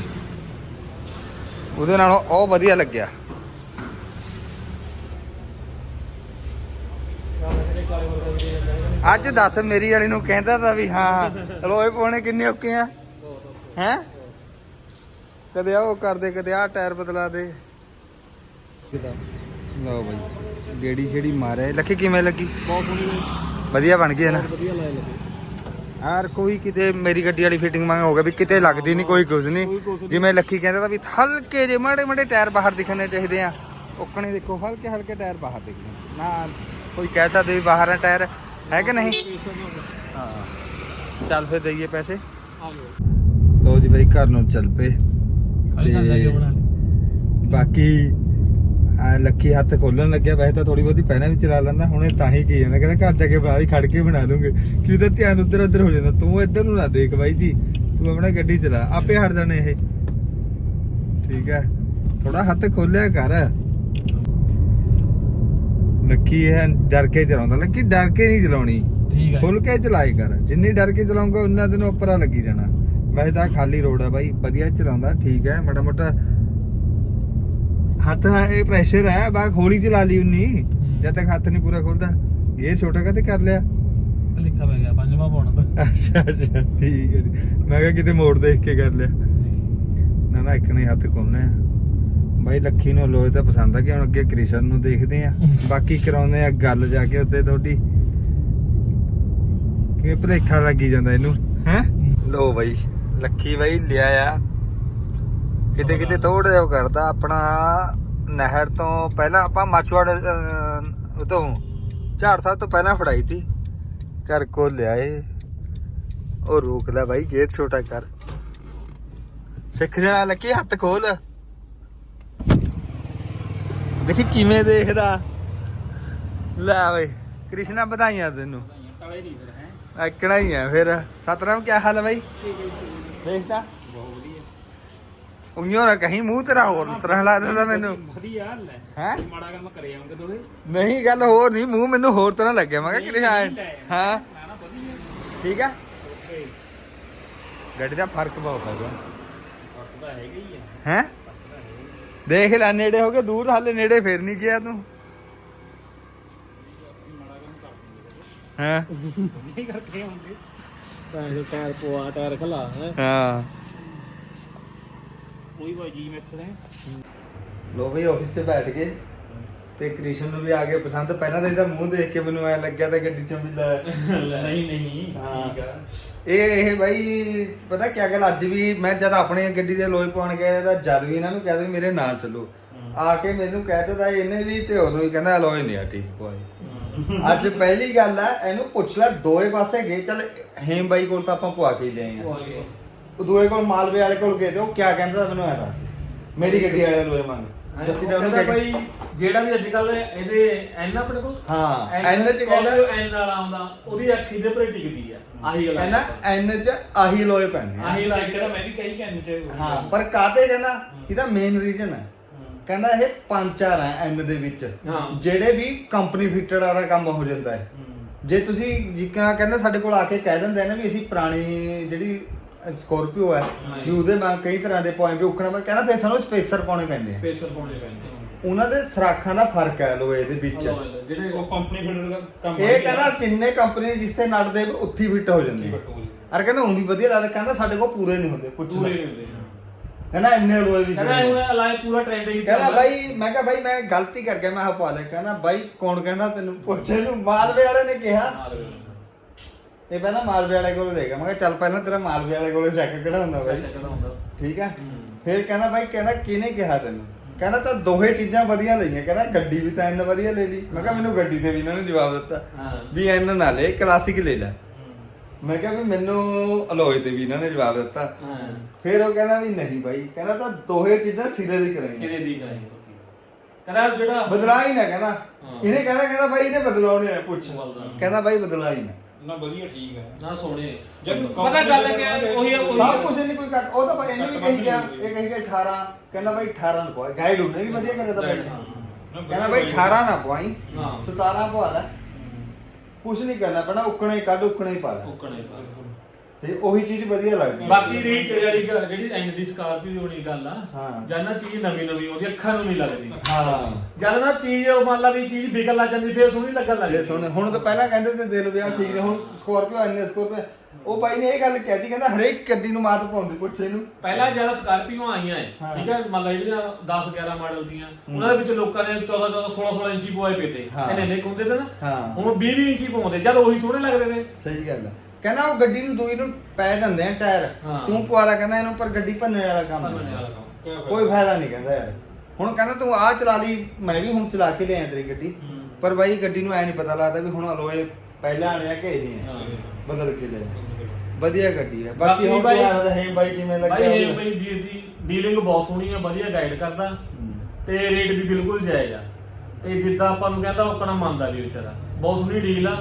ਉਹਦੇ ਨਾਲੋਂ ਉਹ ਵਧੀਆ ਲੱਗਿਆ। ਅੱਜ ਦੱਸ ਮੇਰੀ ਵਾਲੀ ਨੂੰ ਕਹਿੰਦਾ ਤਾਂ ਵੀ ਹਾਂ। ਲੋਏ ਪਾਉਣੇ ਕਿੰਨੇ ਔਕੇ ਆ? ਹੈ? ਕਦੇ ਆ ਉਹ ਕਰਦੇ ਕਦੇ ਆ ਟਾਇਰ ਬਦਲਾ ਦੇ। ਲਓ ਬਾਈ। ਗੇੜੀ ਛੇੜੀ ਮਾਰੇ ਲੱਕੀ ਕਿਵੇਂ ਲੱਗੀ? ਬਹੁਤ ਵਧੀਆ ਬਣ ਗਈ ਹੈ ਨਾ? ਵਧੀਆ ਲੱਗੇ। ਯਾਰ ਕੋਈ ਕਿਤੇ ਮੇਰੀ ਗੱਡੀ ਵਾਲੀ ਫਿਟਿੰਗ ਮੰਗ ਹੋ ਗਿਆ ਵੀ ਕਿਤੇ ਲੱਗਦੀ ਨਹੀਂ ਕੋਈ ਕੁਝ ਨਹੀਂ। ਜਿਵੇਂ ਲੱਕੀ ਕਹਿੰਦਾ ਤਾਂ ਵੀ ਹਲਕੇ ਜਿਹੇ ਮਾੜੇ ਮਾੜੇ ਟਾਇਰ ਬਾਹਰ ਦਿਖਣੇ ਚਾਹੀਦੇ ਆ। ਉੱਕਣੇ ਦੇਖੋ ਹਲਕੇ ਹਲਕੇ ਟਾਇਰ ਬਾਹਰ ਦਿਖਦੇ ਨਾ ਕੋਈ ਕਹਿ ਸਕਦੇ ਵੀ ਬਾਹਰ ਆ ਟਾਇਰ ਹੈ ਕਿ ਨਹੀਂ? ਹਾਂ। ਚੱਲ ਫਿਰ ਦਈਏ ਪੈਸੇ। ਲਓ ਜੀ ਬਾਈ ਘਰ ਨੂੰ ਚੱਲ ਪਏ। ਬਾਕੀ ਆ ਲੱਕੀ ਹੱਥ ਖੋਲਣ ਲੱਗਿਆ ਵੈਸੇ ਤਾਂ ਥੋੜੀ ਬਹੁਤੀ ਪਹਿਲਾਂ ਵੀ ਚਲਾ ਲੈਂਦਾ ਹੁਣੇ ਤਾਂ ਹੀ ਕੀ ਜਾਂਦਾ ਕਹਿੰਦਾ ਘਰ ਜਾ ਕੇ ਬਾਹਰ ਹੀ ਖੜ ਕੇ ਬਣਾ ਲੂੰਗੇ। ਕਿਉਂ ਤਾਂ ਧਿਆਨ ਉੱਧਰ ਉੱਧਰ ਹੋ ਜਾਂਦਾ ਤੂੰ ਇੱਧਰ ਨੂੰ ਨਾ ਦੇਖ ਬਾਈ ਜੀ ਤੂੰ ਆਪਣਾ ਗੱਡੀ ਚਲਾ ਆਪੇ ਹਟ ਜਾਣੇ ਇਹ। ਠੀਕ ਹੈ ਥੋੜਾ ਹੱਥ ਖੋਲਿਆ ਕਰ। ਲੱਕੀ ਇਹ ਡਰ ਕੇ ਚਲਾਉਂਦਾ ਲੱਕੀ ਡਰ ਕੇ ਨਹੀਂ ਚਲਾਉਣੀ। ਠੀਕ ਖੁੱਲ ਕੇ ਚਲਾਈ ਕਰ ਜਿੰਨੀ ਡਰ ਕੇ ਚਲਾਉਂਗਾ ਉਨਾ ਦਿਨ ਉੱਪਰਾਂ ਲੱਗੀ ਜਾਣਾ ਵੈਸੇ ਤਾਂ ਖਾਲੀ ਰੋਡ ਆ ਬਾਈ ਵਧੀਆ ਚਲਾਉਂਦਾ ਠੀਕ ਹੈ ਮਾੜਾ ਮੋਟਾ ਹੱਥ ਇਹ ਪ੍ਰੈਸ਼ਰ ਹੈ ਬਾ ਹੌਲੀ ਚਲਾ ਲਈ ਉਨੀ। ਜਦ ਤੱਕ ਹੱਥ ਨਹੀਂ ਪੂਰਾ ਖੁੱਲਦਾ। ਇਹ ਛੋਟਾ ਕਦੇ ਕਰ ਲਿਆ। ਲਿਖਾ ਪੈ ਗਿਆ ਪੰਜਵਾਂ ਪਾਉਣਾ ਤਾਂ। ਅੱਛਾ ਅੱਛਾ ਠੀਕ ਹੈ ਜੀ। ਮੈਂ ਕਿਹਾ ਕਿਤੇ ਮੋੜ ਦੇਖ ਕੇ ਕਰ ਲਿਆ। ਨਾ ਨਾ ਇੱਕ ਨੇ ਹੱਥ ਖੋਲਨੇ ਆ ਬਾਈ ਲੱਖੀ ਨੂੰ ਲੋਏ ਤਾਂ ਪਸੰਦ ਆ ਕਿ ਹੁਣ ਅੱਗੇ ਕ੍ਰਿਸ਼ਨ ਨੂੰ ਦੇਖਦੇ ਆ। ਬਾਕੀ ਕਰਾਉਂਦੇ ਆ ਗੱਲ ਜਾ ਕੇ ਉੱਤੇ ਤੁਹਾਡੀ। ਕਿ ਭਲੇਖਾ ਲੱਗੀ ਜਾਂਦਾ ਇਹਨੂੰ। ਹੈ? ਲੋ ਬਾਈ ਲੱਖੀ ਬਾਈ ਲਿਆ ਆ ਕਿਤੇ ਕਿਤੇ ਥੋੜਾ ਜਿਹਾ ਉਹ ਕਰਦਾ ਆਪਣਾ ਨਹਿਰ ਤੋਂ ਪਹਿਲਾਂ ਆਪਾਂ ਮਾਛਵਾੜ ਉਤੋਂ ਝਾੜ ਸਾਹਿਬ ਤੋਂ ਪਹਿਲਾਂ ਫੜਾਈ ਤੀ। ਘਰ ਕੋ ਲਿਆਏ ਉਹ ਰੋਕ ਲੈ ਬਾਈ ਗੇਟ ਛੋਟਾ ਕਰ। ਸਿੱਖ ਜਾ ਲੱਕੀ ਹੱਥ ਖੋਲ। ਦੇਖੀ ਕਿਵੇਂ ਦੇਖਦਾ। ਲੈ ਓਏ ਕ੍ਰਿਸ਼ਨਾ ਵਧਾਈਆਂ ਤੈਨੂੰ। ਤਲੇ ਨਹੀਂ ਫਿਰ ਹੈ ਐਕਣਾ ਹੀ ਆ ਫਿਰ। ਸਤਨਾਮ ਕੀ ਹਾਲ ਹੈ ਬਾਈ ਦੇਖਦਾ ਬਹੁਤ ਵਧੀਆ ਉਈਓ ਨਾ ਕਹੀਂ ਮੂੰਹ ਤੇਰਾ ਹੋਰ ਤਰ੍ਹਾਂ ਲਾ ਦਿੰਦਾ ਮੈਨੂੰ। ਵਧੀਆ ਲੈ ਹੈ। ਮਾੜਾ ਕੰਮ ਕਰੇ ਆਉਂਗੇ ਦੋਵੇਂ। ਨਹੀਂ ਗੱਲ ਹੋਰ ਨਹੀਂ ਮੂੰਹ ਮੈਨੂੰ ਹੋਰ ਤਰ੍ਹਾਂ ਲੱਗਿਆ। ਮੈਂ ਕਿਹਾ ਹਾਂ? ਨਾ ਨਾ ਵਧੀਆ। ਠੀਕ ਆ? ਓਕੇ। ਗੱਡੀ ਦਾ ਫ਼ਰਕ ਬਹੁਤ ਹੈਗਾ ਵਕਤ ਤਾਂ ਹੈਗਾ ਹੀ ਆ। ਹੈ? ਦੇਖ ਲੈ ਨੇੜੇ ਹੋ ਗਏ ਦੂਰ ਹਾਲੇ ਨੇੜੇ ਫੇਰ ਨਹੀਂ ਗਿਆ ਤੂੰ। ਹਾਂ? ਨਹੀਂ ਕਰਕੇ ਆਉਂਗੇ ਤਾਂ ਟਾਇਰ ਪਵਾ ਟਾਇਰ ਖਲਾ ਹੈ? ਹਾਂ। ਕੋਈ ਬਾਈ ਜੀ ਮੈਥ ਨੇ ਲੋ ਬਈ ਆਫਿਸ 'ਚ ਬੈਠ ਗਏ ਤੇ ਕ੍ਰਿਸ਼ਨ ਨੂੰ ਵੀ ਆ ਗਿਆ ਪਸੰਦ। ਪਹਿਲਾਂ ਤਾਂ ਇਹਦਾ ਮੂੰਹ ਦੇਖ ਕੇ ਮੈਨੂੰ ਐ ਲੱਗਿਆ ਤਾਂ ਗੱਡੀ 'ਚੋਂ ਵੀ ਲੈ। ਨਹੀਂ ਨਹੀਂ ਹਾਂ। ਠੀਕ ਆ। ਇਹ ਇਹ ਬਾਈ ਪਤਾ ਕੀ ਗੱਲ ਅੱਜ ਵੀ ਮੈਂ ਜਦ ਆਪਣੇ ਗੱਡੀ ਦੇ ਲੋਏ ਪਾਉਣ ਗਿਆ ਤਾਂ ਜਦ ਵੀ ਇਹਨਾਂ ਨੂੰ ਕਹਿ ਦੋ ਮੇਰੇ ਨਾਲ ਚੱਲੋ। ਆ ਕੇ ਮੈਨੂੰ ਕਹਿ ਦਿੱਤਾ ਇਹਨੇ ਵੀ ਤੇ ਉਹਨੂੰ ਵੀ ਕਹਿੰਦਾ ਲੋਏ ਨਹੀਂ ਆ ਠੀਕ ਪਵਾਏ ਅੱਜ ਪਹਿਲੀ ਗੱਲ ਆ ਇਹਨੂੰ ਪੁੱਛ ਲੈ ਦੋਏ ਪਾਸੇ ਗਏ। ਚੱਲ ਹੇਮ ਬਾਈ ਕੋਲ ਤਾਂ ਆਪਾਂ ਪਵਾ ਕੇ ਹੀ ਲਿਆਏ ਆ। ਉਹ ਦੋਏ ਕੋਲ ਮਾਲਵੇ ਵਾਲੇ ਕੋਲ ਗਏ ਤੇ ਉਹ ਕਿਆ ਕਹਿੰਦਾ ਮੈਨੂੰ ਐ ਦੱਸ। ਮੇਰੀ ਗੱਡੀ ਵਾਲੇ ਲੋਏ ਮੰਗ ਦੱਸੀ ਤਾਂ ਉਹਨੂੰ ਕਹਿੰਦਾ ਬਈ ਜਿਹੜਾ ਵੀ ਅੱਜ ਕੱਲ ਇਹਦੇ ਐਨ ਆਪਣੇ ਕੋਲ? ਹਾਂ, N ਚ ਕਹਿੰਦਾ- ਐਨ ਵਾਲਾ ਆਉਂਦਾ ਉਹਦੀ ਅੱਖੀ ਦੇ ਪਰੇ ਟਿਕਦੀ ਆ ਆਹੀ ਗੱਲ ਕਹਿੰਦਾ ਐਨ ਚ ਆਹੀ ਲੋਏ ਪੈਣੇ ਆ। ਆਹੀ ਲਾਈਕ ਤਾਂ ਮੈਂ ਵੀ ਕਹੀ ਕਹਿੰਨ ਚ। ਹਾਂ ਪਰ ਕਾਤੇ ਕਹਿੰਦਾ? ਇਹਦਾ ਮੇਨ ਰੀਜ਼ਨ ਹੈ। ਕਹਿੰਦਾ ਇਹ ਪੰਜ ਚਾਰ ਹੈ ਐਨ ਦੇ ਵਿੱਚ। ਹਾਂ। ਜਿਹੜੇ ਵੀ ਕੰਪਨੀ ਫਿਟਡ ਵਾਲਾ ਕੰਮ ਹੋ ਜਾਂਦਾ ਹੈ। ਜੇ ਤੁਸੀਂ ਜਿਕਣਾ ਕਹਿੰਦਾ ਸਾਡੇ ਕੋਲ ਆ ਕੇ ਕਹਿ ਦਿੰਦੇ ਆ ਨਾ ਵੀ ਅਸੀਂ ਪੁਰਾਣੀ ਜਿਹੜੀ ਸਕੋਰਪੀਓ ਹੈ ਵੀ ਉਹਦੇ ਮੈਂ ਕਈ ਤਰ੍ਹਾਂ ਦੇ ਪੁਆਇੰਟ ਵੀ ਉਖਣਾ ਮੈਂ ਕਹਿੰਦਾ ਫਿਰ ਸਾਨੂੰ ਸਪੇਸਰ ਪਾਉਣੇ ਪੈਂਦੇ ਆ। ਸਪੇਸਰ ਪਾਉਣੇ ਪੈਂਦੇ ਉਹਨਾਂ ਦੇ ਸਰਾਖਾਂ ਦਾ ਫ਼ਰਕ ਹੈ ਲੋਏ ਦੇ ਵਿੱਚ। ਜਿਹੜੇ ਉਹ ਕੰਪਨੀ ਫਿਟਰ ਦਾ ਕੰਮ ਇਹ ਕਹਿੰਦਾ ਜਿੰਨੇ ਕੰਪਨੀ ਜਿਸ ਤੇ ਨਟ ਦੇ ਉੱਥੀ ਫਿੱਟ ਹੋ ਜਾਂਦੇ ਆ। ਅਰ ਕਹਿੰਦਾ ਉਹ ਵੀ ਵਧੀਆ ਲੱਗਦਾ ਕਹਿੰਦਾ ਸਾਡੇ ਕੋਲ ਪੂਰੇ ਨਹੀਂ ਹੁੰਦੇ ਪੁੱਛ ਪੂਰੇ ਨਹੀਂ ਹੁੰਦੇ ਕਹਿੰਦਾ ਇੰਨੇ ਲੋਏ ਵੀ ਕਹਿੰਦਾ। ਹੁਣ ਅਲਾਈ ਪੂਰਾ ਟ੍ਰੈਂਡ ਹੀ ਕਹਿੰਦਾ ਬਾਈ ਮੈਂ ਕਿਹਾ ਬਾਈ ਮੈਂ ਗਲਤੀ ਕਰ ਗਿਆ ਮੈਂ ਹਪਾ ਲਿਆ। ਕਹਿੰਦਾ ਬਾਈ ਕੌਣ ਕਹਿੰਦਾ ਤੈਨੂੰ ਪੁੱਛੇ ਨੂੰ? ਮਾਲਵੇ ਵਾਲੇ ਨੇ ਕਿਹਾ। ਇਹ ਪਹਿਲਾਂ ਮਾਲਵੇ ਵਾਲੇ ਕੋਲ ਦੇਗਾ ਮੈਂ ਕਿਹਾ ਚੱਲ ਪਹਿਲਾਂ ਤੇਰਾ ਮਾਲਵੇ ਵਾਲੇ ਕੋਲ ਚੈੱਕ ਕਿਹੜਾ ਹੁੰਦਾ ਬਾਈ? ਠੀਕ ਆ। ਫਿਰ ਕਹਿੰਦਾ ਬਾਈ ਕਹਿੰਦਾ ਕਿਹਨੇ ਕਿਹਾ ਤੈਨੂੰ? ਕਹਿੰਦਾ ਤਾਂ ਦੋਹੇ ਚੀਜ਼ਾਂ ਵਧੀਆ ਲਈਆਂ ਕਹਿੰਦਾ ਗੱਡੀ ਵੀ ਤਾਂ ਇੰਨ ਵਧੀਆ ਲੈ ਲਈ। ਮੈਂ ਕਿਹਾ ਮੈਨੂੰ ਗੱਡੀ ਤੇ ਵੀ ਇਹਨਾਂ ਨੇ ਜਵਾਬ ਦਿੱਤਾ ਵੀ ਇੰਨ ਨਾ ਲੈ ਕਲਾਸਿਕ ਲੈ ਲੈ। ਮੈਂ ਕਿਹਾ ਵੀ ਮੈਨੂੰ ਅਲੋਏ ਤੇ ਵੀ ਇਹਨਾਂ ਨੇ ਜਵਾਬ ਦਿੱਤਾ। ਫਿਰ ਉਹ ਕਹਿੰਦਾ ਵੀ ਨਹੀਂ ਬਾਈ ਕਹਿੰਦਾ ਤਾਂ ਦੋਹੇ ਚੀਜ਼ਾਂ ਸਿਰੇ ਦੀ ਕਰਾਈਆਂ। ਸਿਰੇ ਦੀ ਕਰਾਈ ਕਹਿੰਦਾ ਜਿਹੜਾ ਬਦਲਾ ਹੀ ਨਾ ਕਹਿੰਦਾ। ਇਹਨੇ ਕਹਿੰਦਾ ਕਹਿੰਦਾ ਬਾਈ ਇਹਨੇ ਬਦਲਾਉਣੇ ਆ ਪੁੱਛ। ਕਹਿੰਦਾ ਬਾਈ ਬਦਲਾ ਹੀ ਨਾ। ਨਾ ਵਧੀਆ ਠੀਕ ਆ ਨਾ ਸੋਹਣੇ। ਜਦ ਪਤਾ ਗੱਲ ਹੈ ਕਿ ਉਹੀ ਉਹੀ ਸਭ ਕੁਝ ਨਹੀਂ ਕੋਈ ਕੱਟ ਉਹ ਤਾਂ ਭਾਈ ਇਹਨੇ ਵੀ ਕਹੀ ਗਿਆ ਇਹ ਕਹੀ ਗਿਆ 18 ਕਹਿੰਦਾ ਬਾਈ 18 ਨੂੰ ਪਵਾ। ਗਾਈਡ ਉਹਨੇ ਵੀ ਵਧੀਆ ਕਰਿਆ ਤਾਂ ਭਾਈ। ਕਹਿੰਦਾ ਬਾਈ 18 ਨਾ ਪਵਾਈ। ਹਾਂ। 17 ਪਵਾ ਲੈ। ਕੁਝ ਨਹੀਂ ਕਰਨਾ ਪੈਣਾ ਉਕਣਾ ਹੀ ਕੱਢ ਉਕਣਾ ਹੀ ਪਾ ਲੈ। ਉਕਣੇ ਪਾ ਤੇ ਉਹੀ ਚੀਜ਼ ਵਧੀਆ ਲੱਗਦੀ ਬਾਕੀ ਰਹੀ ਤੇਰੇ ਵਾਲੀ ਗੱਲ, ਜਿਹੜੀ ਐਂਡ ਦੀ ਸਕਾਰਪੀਓ ਵਾਲੀ ਗੱਲ ਆ ਹਾਂ। ਜਦ ਨਾ ਚੀਜ਼ ਨਵੀਂ ਨਵੀਂ ਆਉਂਦੀ ਅੱਖਾਂ ਨੂੰ ਨਹੀਂ ਲੱਗਦੀ। ਹਾਂ। ਜਦ ਨਾ ਚੀਜ਼ ਉਹ ਮੰਨ ਲਾ ਵੀ ਚੀਜ਼ ਵਿਕਣ ਲੱਗ ਜਾਂਦੀ ਫੇਰ ਸੋਹਣੀ ਲੱਗਣ ਲੱਗ ਜੇ ਜਾਂਦੀ। ਸੁਣ ਹੁਣ ਤਾਂ ਪਹਿਲਾਂ ਕਹਿੰਦੇ ਤੇ ਦਿਲ ਵਿਆਹ ਠੀਕ ਨੇ ਹੁਣ ਸਕੋਰਪੀਓ ਐਨ ਸਕੋਰਪੀਓ ਉਹ ਬਾਈ ਨੇ ਇਹ ਗੱਲ ਕਹਿਤੀ ਕਹਿੰਦਾ ਹਰੇਕ ਗੱਡੀ ਨੂੰ ਮਾਤ ਪਾਉਂਦੀ ਪੁੱਛੇ ਨੂੰ। ਪਹਿਲਾਂ ਜਦ ਸਕਾਰਪੀਓ ਆਈਆਂ ਹਾਂ। ਠੀਕ ਹੈ ਮੰਨ ਲਾ ਜਿਹੜੀਆਂ 10 11 ਮਾਡਲ ਦੀਆਂ ਉਹਨਾਂ ਦੇ ਵਿੱਚ ਲੋਕਾਂ ਨੇ 14 14 16 16 ਇੰਚੀ ਪਵਾਏ ਪਏ ਤੇ ਹਾਂ। ਇਹਨੇ ਨੇ ਹੁੰਦੇ ਤੇ ਨਾ। ਹਾਂ। ਹੁਣ 20 20 ਇੰਚੀ ਪਾਉਂਦੇ ਜਦ ਉਹੀ ਸੋਹਣੇ ਲੱਗਦੇ ਨੇ। ਸਹੀ ਗੱਲ ਹੈ ਕਹਿੰਦਾ ਉਹ ਗੱਡੀ ਨੂੰ ਦੂਈ ਨੂੰ ਪੈ ਜਾਂਦੇ ਆ ਟਾਇਰ ਹਾਂ। ਤੂੰ ਪਵਾ ਲੈ ਕਹਿੰਦਾ ਇਹਨੂੰ ਪਰ ਗੱਡੀ ਭੰਨਣ ਵਾਲਾ ਕੰਮ ਭੰਨਣ ਨਹੀਂ। ਵਾਲਾ ਕੰਮ। ਕੋਈ ਫਾਇਦਾ ਨਹੀਂ ਕਹਿੰਦਾ ਯਾਰ ਹੁਣ ਕਹਿੰਦਾ ਤੂੰ ਆਹ ਚਲਾ ਲਈ ਮੈਂ ਵੀ ਹੁਣ ਚਲਾ ਕੇ ਲਿਆਇਆ ਤੇਰੀ ਗੱਡੀ ਹੂੰ। ਪਰ ਬਾਈ ਗੱਡੀ ਨੂੰ ਐ ਨਹੀਂ ਪਤਾ ਲੱਗਦਾ ਵੀ ਹੁਣ ਅਲੋਏ ਪਹਿਲਾਂ ਆਣਿਆ ਕਿ ਇਹ ਹਾਂ। ਨਹੀਂ ਬਦਲ ਕੇ ਲਿਆ ਵਧੀਆ ਗੱਡੀ ਹੈ ਬਾਕੀ ਬਾਕੀ ਹੁਣ ਬਾਈ- ਤੂੰ ਆਦਾ ਹੈ ਬਾਈ ਕਿਵੇਂ ਲੱਗਿਆ ਭਾਈ ਇਹ? ਬਈ ਵੀਰ ਦੀ ਡੀਲਿੰਗ ਬਹੁਤ ਸੋਹਣੀ ਆ ਵਧੀਆ ਗਾਈਡ ਕਰਦਾ ਹੂੰ। ਤੇ ਰੇਟ ਵੀ ਬਿਲਕੁਲ ਜਾਇਜ਼ ਆ ਤੇ ਜਿੱਦਾਂ ਆਪਾਂ ਨੂੰ ਕਹਿੰਦਾ ਉਹ ਕਣਾ ਮੰਨਦਾ ਵੀ ਵਿਚਾਰਾ ਬਹੁਤ ਸੋਹਣੀ ਡੀਲ ਆ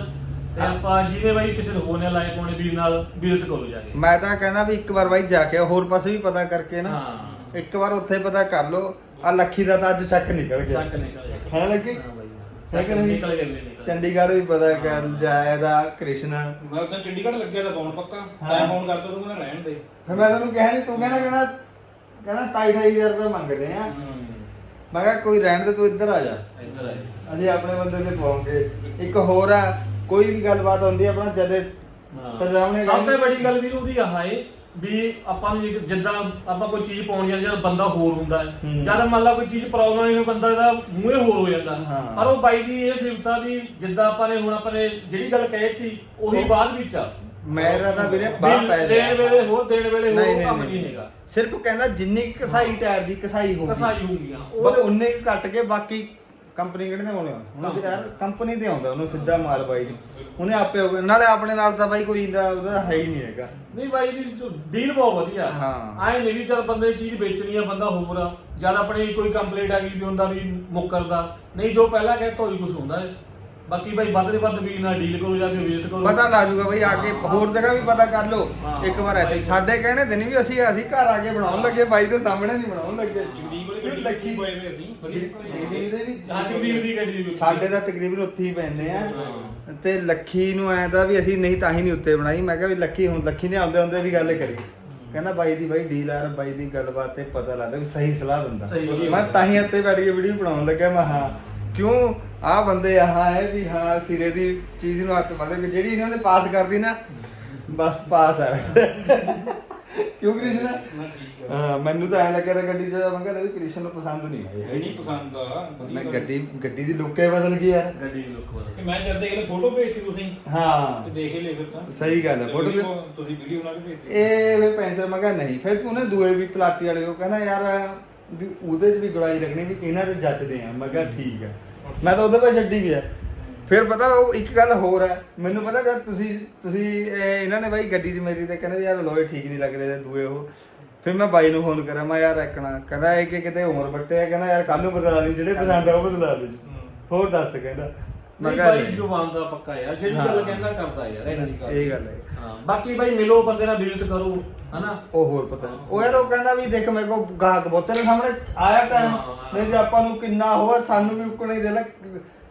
ਤੇ ਆਪਾਂ ਜਿਹਨੇ ਬਾਈ ਕਿਸੇ ਹੋਰ ਨੇ ਲਾਏ ਪਾਉਣੇ ਵੀਰ ਨਾਲ ਵਿਜ਼ਿਟ ਕਰੋ ਜਾ ਕੇ। ਮੈਂ ਤਾਂ ਕਹਿੰਦਾ ਵੀ ਇੱਕ ਵਾਰ ਬਾਈ ਜਾ ਕੇ ਹੋਰ ਪਾਸੇ ਵੀ ਪਤਾ ਕਰਕੇ ਨਾ। ਹਾਂ। ਇੱਕ ਵਾਰ ਉੱਥੇ ਪਤਾ ਕਰ ਲਓ ਆ ਲੱਖੀ ਦਾ ਤਾਂ ਅੱਜ ਸ਼ੱਕ ਨਿਕਲ ਗਿਆ। ਸ਼ੱਕ ਨਿਕਲ ਜਾ ਹੈ ਲੱਗੀ? ਹਾਂ ਬਾਈ ਸ਼ੱਕ ਸ਼ੱਕ ਨਹੀਂ? ਨਿਕਲ ਗਿਆ ਨਿਕਲ ਚੰਡੀਗੜ੍ਹ ਵੀ ਪਤਾ ਕਰ ਜਾਇਦਾ ਕ੍ਰਿਸ਼ਨਾ। ਮੈਂ ਤਾਂ ਚੰਡੀਗੜ੍ਹ ਲੱਗਿਆ ਤਾਂ ਫੋਨ ਪੱਕਾ। ਹਾਂ। ਮੈਂ ਫੋਨ ਕਰਤਾ ਤੂੰ ਕਹਿੰਦਾ ਰਹਿਣ ਦੇ। ਫਿਰ ਮੈਂ ਤੈਨੂੰ ਕਿਹਾ ਨਹੀਂ ਤੂੰ ਕਹਿੰਦਾ ਕਹਿੰਦਾ ਕਹਿੰਦਾ 27000 ਰੁਪਏ ਮੰਗਦੇ ਆ। ਮੈਂ ਕਿਹਾ ਕੋਈ ਰਹਿਣ ਦੇ ਤੂੰ ਇੱਧਰ ਆ ਜਾ। ਇੱਧਰ ਆਏ ਅਸੀਂ ਆਪਣੇ ਬੰਦੇ ਤੇ ਪਾਉਂਗੇ ਇੱਕ ਹੋਰ ਆ ਕੋਈ ਵੀ ਗੱਲਬਾਤ ਹੁੰਦੀ ਆ ਆਪਣਾ ਜਦੇ ਤੇ ਰਾਵਣੇ ਸਭ ਤੋਂ ਵੱਡੀ ਗੱਲ ਵੀ ਉਹਦੀ ਆਹ ਏ ਵੀ ਆਪਾਂ ਨੂੰ ਜਿੱਦਾਂ ਆਪਾਂ ਕੋਈ ਚੀਜ਼ ਪਾਉਣ ਜਾਂਦੇ ਜਦ ਬੰਦਾ ਹੋਰ ਹੁੰਦਾ ਹੈ। ਹੂੰ। ਜਦ ਮੰਨ ਲਾ ਕੋਈ ਚੀਜ਼ ਪ੍ਰੋਬਲਮ ਨਹੀਂ ਬੰਦਾ ਦਾ ਮੂੰਹੇ ਹੋਰ ਹੋ ਜਾਂਦਾ। ਹਾਂ। ਪਰ ਉਹ ਬਾਈ ਦੀ ਇਹ ਸਿਫਤਾ ਵੀ ਜਿੱਦਾਂ ਆਪਾਂ ਨੇ ਹੁਣ ਆਪਾਂ ਨੇ ਜਿਹੜੀ ਗੱਲ ਕਹਿਤੀ ਉਹੀ ਬਾਅਦ ਵਿੱਚ ਆ। ਮੇਰਾ ਤਾਂ ਵੀਰੇ ਬਾਹਰ ਵੀ ਪੈ ਦੇਣ ਵੇਲੇ ਹੋਰ ਦੇਣ ਵੇਲੇ ਨਹੀਂ, ਹੋਰ ਕੰਮ ਨਹੀਂ। ਨਹੀਂ ਹੈਗਾ। ਸਿਰਫ ਕਹਿੰਦਾ ਜਿੰਨੀ ਕੁ ਕਸਾਈ ਟਾਇਰ ਦੀ ਕਸਾਈ ਹੋਊਗੀ। ਕਸਾਈ ਹੋਊਗੀਆਂ ਬਸ ਉਹ ਉਹਨੇ ਹੀ ਕੱਟ ਕੇ ਬਾਕੀ ਕੰਪਨੀ ਕਿਹੜੇ ਦੇ ਆਉਣੇ ਤੇ ਯਾਰ ਕੰਪਨੀ ਤੇ ਆਉਂਦਾ ਉਹਨੂੰ ਸਿੱਧਾ ਮਾਲ ਬਾਈ ਨੂੰ। ਉਹਨੇ ਆਪੇ ਹੋ ਨਾਲੇ ਆਪਣੇ ਨਾਲ ਤਾਂ ਬਾਈ ਕੋਈ ਇੰਦਾ ਉਹਦਾ ਹੈ ਹੀ ਨਹੀਂ ਹੈਗਾ। ਨਹੀਂ ਬਾਈ ਦੀ ਡੀਲ ਬਹੁਤ ਵਧੀਆ। ਹਾਂ। ਆਏ ਨਹੀਂ ਵੀ ਜਦ ਬੰਦੇ ਚੀਜ਼ ਵੇਚਣੀ ਆ ਬੰਦਾ ਹੋਰ ਆ। ਜਦ ਆਪਣੀ ਕੋਈ ਕੰਪਲੇਂਟ ਆ ਗਈ ਵੀ ਹੁੰਦਾ ਵੀ ਮੁੱਕਰਦਾ। ਨਹੀਂ ਜੋ ਪਹਿਲਾਂ ਕਹਿੰਦਾ ਹੀ ਕੁਝ ਹੁੰਦਾ ਹੈ। ਬਾਕੀ ਬਾਈ ਵੱਧ ਦੇ ਵੱਧ ਵੀਰ ਨਾਲ ਡੀਲ ਕਰੋ ਜਾ ਕੇ ਵਿਜ਼ਿਟ ਕਰੋ। ਪਤਾ ਲੱਗ ਜੂਗਾ ਬਈ ਆ ਕੇ ਹੋਰ ਜਗ੍ਹਾ ਵੀ ਪਤਾ ਕਰ ਲਓ। ਹਾਂ। ਇੱਕ ਵਾਰ ਇੱਥੇ। ਸਾਡੇ ਕਹਿਣੇ ਤੇ ਨਹੀਂ ਵੀ ਅਸੀਂ ਅਸੀਂ ਘਰ ਆ ਕੇ ਬਣਾਉਣ ਲੱਗੇ ਬਾਈ ਦੇ ਸਾਹਮਣੇ ਨਹੀਂ ਬਣਾਉਣ ਲੱਗੇ। ਜਗਦੀਪ ਵਾਲੇ ਗੱਡੀ ਲੱਖੀ ਲੱਖੀ ਪਏ ਹੋਏ ਅਸੀਂ? ਵਧੀਆ ਜਗਦੀਪ ਦੇ ਵੀ ਹਾਂ ਜਗਦੀਪ ਦੀ ਗੱਡੀ ਦੀ ਸਾਡੇ ਤਾਂ ਤਕਰੀਬਨ ਉੱਥੇ ਹੀ ਪੈਂਦੇ ਆ। ਤੇ ਲੱਖੀ ਨੂੰ ਐ ਤਾਂ ਵੀ ਅਸੀਂ ਨਹੀਂ ਤਾਂ ਹੀ ਨਹੀਂ ਉੱਤੇ ਬਣਾਈ। ਮੈਂ ਕਿਹਾ ਵੀ ਲੱਖੀ ਹੁਣ ਲੱਖੀ ਨੇ ਆਉਂਦੇ ਆਉਂਦੇ ਵੀ ਗੱਲ ਕਰੀ। ਕਹਿੰਦਾ ਬਾਈ ਦੀ ਬਾਈ ਡੀਲ ਆ ਬਾਈ ਦੀ ਗੱਲਬਾਤ ਤੇ ਪਤਾ ਲੱਗਦਾ ਵੀ ਸਹੀ ਸਲਾਹ ਦਿੰਦਾ। ਸਹੀ। ਮੈਂ ਤਾਂ ਹੀ ਇੱਥੇ ਬੈਠ ਕੇ ਵੀਡੀਓ ਬਣਾਉਣ ਲੱਗਿਆ। ਮੈਂ ਹਾਂ। ਕਿਉਂ? ਆ ਬੰਦੇ ਆਹ ਹੈ ਵੀ ਹਾਂ ਸਿਰੇ ਦੀ ਚੀਜ਼ ਨੂੰ ਹੱਥ ਪਾਦੇ ਜਿਹੜੀ ਇਹਨਾਂ ਨੇ ਪਾਸ ਕਰਦੀ ਨਾ ਬਸ ਪਾਸ ਹੈ ਕਿਉਂ ਕ੍ਰਿਸ਼ਨ? ਆ ਹਾਂ ਮੈਨੂੰ ਤਾਂ ਐ ਲੱਗਿਆ ਤਾਂ ਗੱਡੀ ਚ ਮੈਂ ਕਹਿੰਦਾ ਵੀ ਕ੍ਰਿਸ਼ਨ ਨੂੰ ਪਸੰਦ ਨਹੀਂ। ਆਈ ਇਹ ਨਹੀਂ ਪਸੰਦ ਆ। ਮੈਂ। ਗੱਡੀ ਗੱਡੀ ਦੀ ਲੁੱਕ ਹੀ ਬਦਲ ਗਈ ਯਾਰ। ਗੱਡੀ ਦੀ ਲੁੱਕ ਬਦਲ ਮੈਂ ਜਦ ਦੇਖ ਫੋਟੋ ਭੇਜਤੀ ਤੁਸੀਂ? ਹਾਂ। ਤੇ ਦੇਖ ਹੀ ਲੈ ਫਿਰ ਤਾਂ। ਸਹੀ ਗੱਲ ਹੈ, video- ਤੁਸੀਂ ਵੀਡੀਓ ਬਣਾ ਕੇ ਭੇਜਤੀ? ਇਹ ਵੇ ਪੈਂਸਰ ਮੈਂ ਨਹੀਂ ਫਿਰ ਉਹਨੇ ਦੂਏ ਵੀ ਪਲਾਟੀ ਵਾਲੇ ਉਹ ਕਹਿੰਦਾ ਯਾਰ ਵੀ ਉਹਦੇ 'ਚ ਵੀ ਗੁੜਾਈ ਲੱਗਣੀ ਵੀ ਇਹਨਾਂ 'ਚ ਜੱਚਦੇ ਆ। ਮੈਂ ਕਿਹਾ ਠੀਕ ਹੈ ਮੈਂ ਤਾਂ ਉਹਦੇ ਪਾ ਛੱਡੀ ਵੀ ਆ। ਫਿਰ ਪਤਾ ਉਹ ਇੱਕ ਗੱਲ ਹੋਰ ਹੈ। ਮੈਨੂੰ ਪਤਾ ਕਿ ਤੁਸੀਂ ਤੁਸੀਂ ਇਹ ਇਹਨਾਂ ਨੇ ਬਾਈ ਗੱਡੀ 'ਚ ਮੇਰੀ ਤੇ ਕਹਿੰਦੇ ਵੀ ਯਾਰ ਲੋਏ ਠੀਕ ਨਹੀਂ ਲੱਗਦੇ ਤੇ ਦੂਏ ਉਹ। ਫਿਰ ਮੈਂ ਬਾਈ ਨੂੰ ਫੋਨ ਕਰਿਆ ਮੈਂ ਯਾਰ ਐਕਣਾ ਕਹਿੰਦਾ ਇਹ ਕਿ ਕਿਤੇ ਉਮਰ ਬੱਟੇ ਆ ਕਹਿੰਦਾ ਯਾਰ ਕੱਲ ਨੂੰ ਬਦਲਾ ਲਈ ਜਿਹੜੇ ਪਸੰਦ ਆ ਉਹ ਬਦਲਾ ਦੇ ਹੋਰ ਦੱਸ ਕਹਿੰਦਾ। ਮੈਂ ਕਿਹਾ ਬਾਈ ਨਹੀਂ। ਜ਼ੁਬਾਨ ਦਾ ਪੱਕਾ ਯਾਰ ਜਿਹੜੀ ਹਾਂ। ਗੱਲ ਕਹਿੰਦਾ ਕਰਦਾ ਯਾਰ ਇਹ ਗੱਲ। ਇਹ ਗੱਲ ਹੈ। ਹਾਂ ਬਾਕੀ ਬਾਈ ਮਿਲੋ ਬੰਦੇ ਨਾਲ ਵਿਜ਼ਿਟ ਕਰੋ ਹਨਾ? ਉਹ ਹੋਰ ਪਤਾ ਨਹੀਂ। ਉਹ ਯਾਰ ਉਹ ਕਹਿੰਦਾ ਵੀ ਦੇਖ ਮੇਰੇ ਕੋ ਗਾਹਕ ਬੋਤਲ ਦੇ ਸਾਹਮਣੇ ਆਇਆ ਟਾਈਮ ਹਾਂ, ਹਾਂ। ਨਹੀਂ ਜੇ ਆਪਾਂ ਨੂੰ ਕਿੰਨਾ ਹੋਇਆ ਸਾਨੂੰ ਵੀ ਉੱਕਣੇ ਦੇ ਲੈ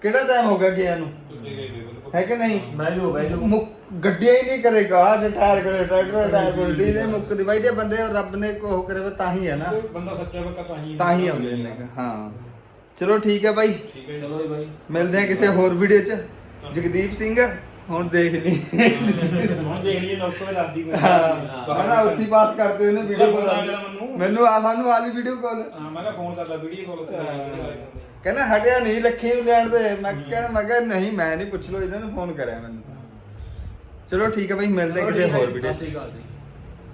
ਕਿਹੜਾ ਟਾਈਮ ਹੋ ਗਿਆ ਗਿਆ ਨੂੰ? ਹੈ ਕਿ ਨਹੀਂ? ਬਹਿ ਜਾਓ ਬਹਿ ਜਾਓ ਮੁੱਕ- ਗੱਡੀਆਂ ਹੀ ਨਹੀਂ ਕਰੇਗਾ ਜੇ ਟਾਇਰ ਕਰੇ ਟਰੈਕਟਰ ਟਾਇਰ ਕੋਲ ਡੀਜ਼ਲ ਮੁੱਕਦੀ ਬਾਈ ਜੇ ਬੰਦੇ ਰੱਬ ਨੇ ਕੋ ਕਰੇ ਵਾ ਤਾਂ ਹੀ ਹੈ ਨਾ। ਕੋਈ ਬੰਦਾ ਸੱਚਾ ਬੱਕਾ ਤਾਂ ਹੀ ਤਾਂ ਹੀ ਆਉਂਦੇ ਨੇ ਹਾਂ। ਚਲੋ ਠੀਕ ਹੈ ਬਾਈ। ਠੀਕ ਹੈ। ਚਲੋ ਜੀ ਬਾਈ। ਮਿਲਦੇ ਆ ਕਿਸੇ ਹੋਰ ਵੀਡੀਓ 'ਚ। ਜਗਦੀਪ ਸਿੰਘ ਹੁਣ ਦੇਖ ਲਈ। ਹੁਣ ਦੇਖ ਲਈਏ ਨੌਕਰ ਦੇ ਦਾਦੀ ਕੋਈ ਨਾ ਉੱਥੇ ਪਾਸ ਕਰਦੇ ਉਹਨੇ ਵੀਡੀਓ ਕਾਲ ਮੈਨੂੰ। ਮੈਨੂੰ ਆ ਸਾਨੂੰ ਆ ਲਈ ਵੀਡੀਓ ਕਾਲ ਹਾਂ ਮੈਂ ਕਿਹਾ ਫੋਨ ਕਰ ਲੈ ਵੀਡੀਓ ਕਾਲ ਉੱਤੇ ਲਾਈ ਕਹਿੰਦਾ ਹਟਿਆ ਨਹੀਂ ਲੱਖੀ ਨੂੰ ਲੈਣ ਦੇ। ਮੈਂ ਕਹਿੰਦਾ ਮੈਂ ਕਿਹਾ ਨਹੀਂ ਮੈਂ ਨਹੀਂ ਪੁੱਛ ਲੋ ਇਹਨਾਂ ਨੂੰ ਫੋਨ ਕਰਿਆ ਮੈਨੂੰ। ਚਲੋ ਠੀਕ ਹੈ ਬਾਈ ਮਿਲਦੇ ਹਾਂ ਕਿਸੇ ਹੋਰ ਵੀਡੀਓ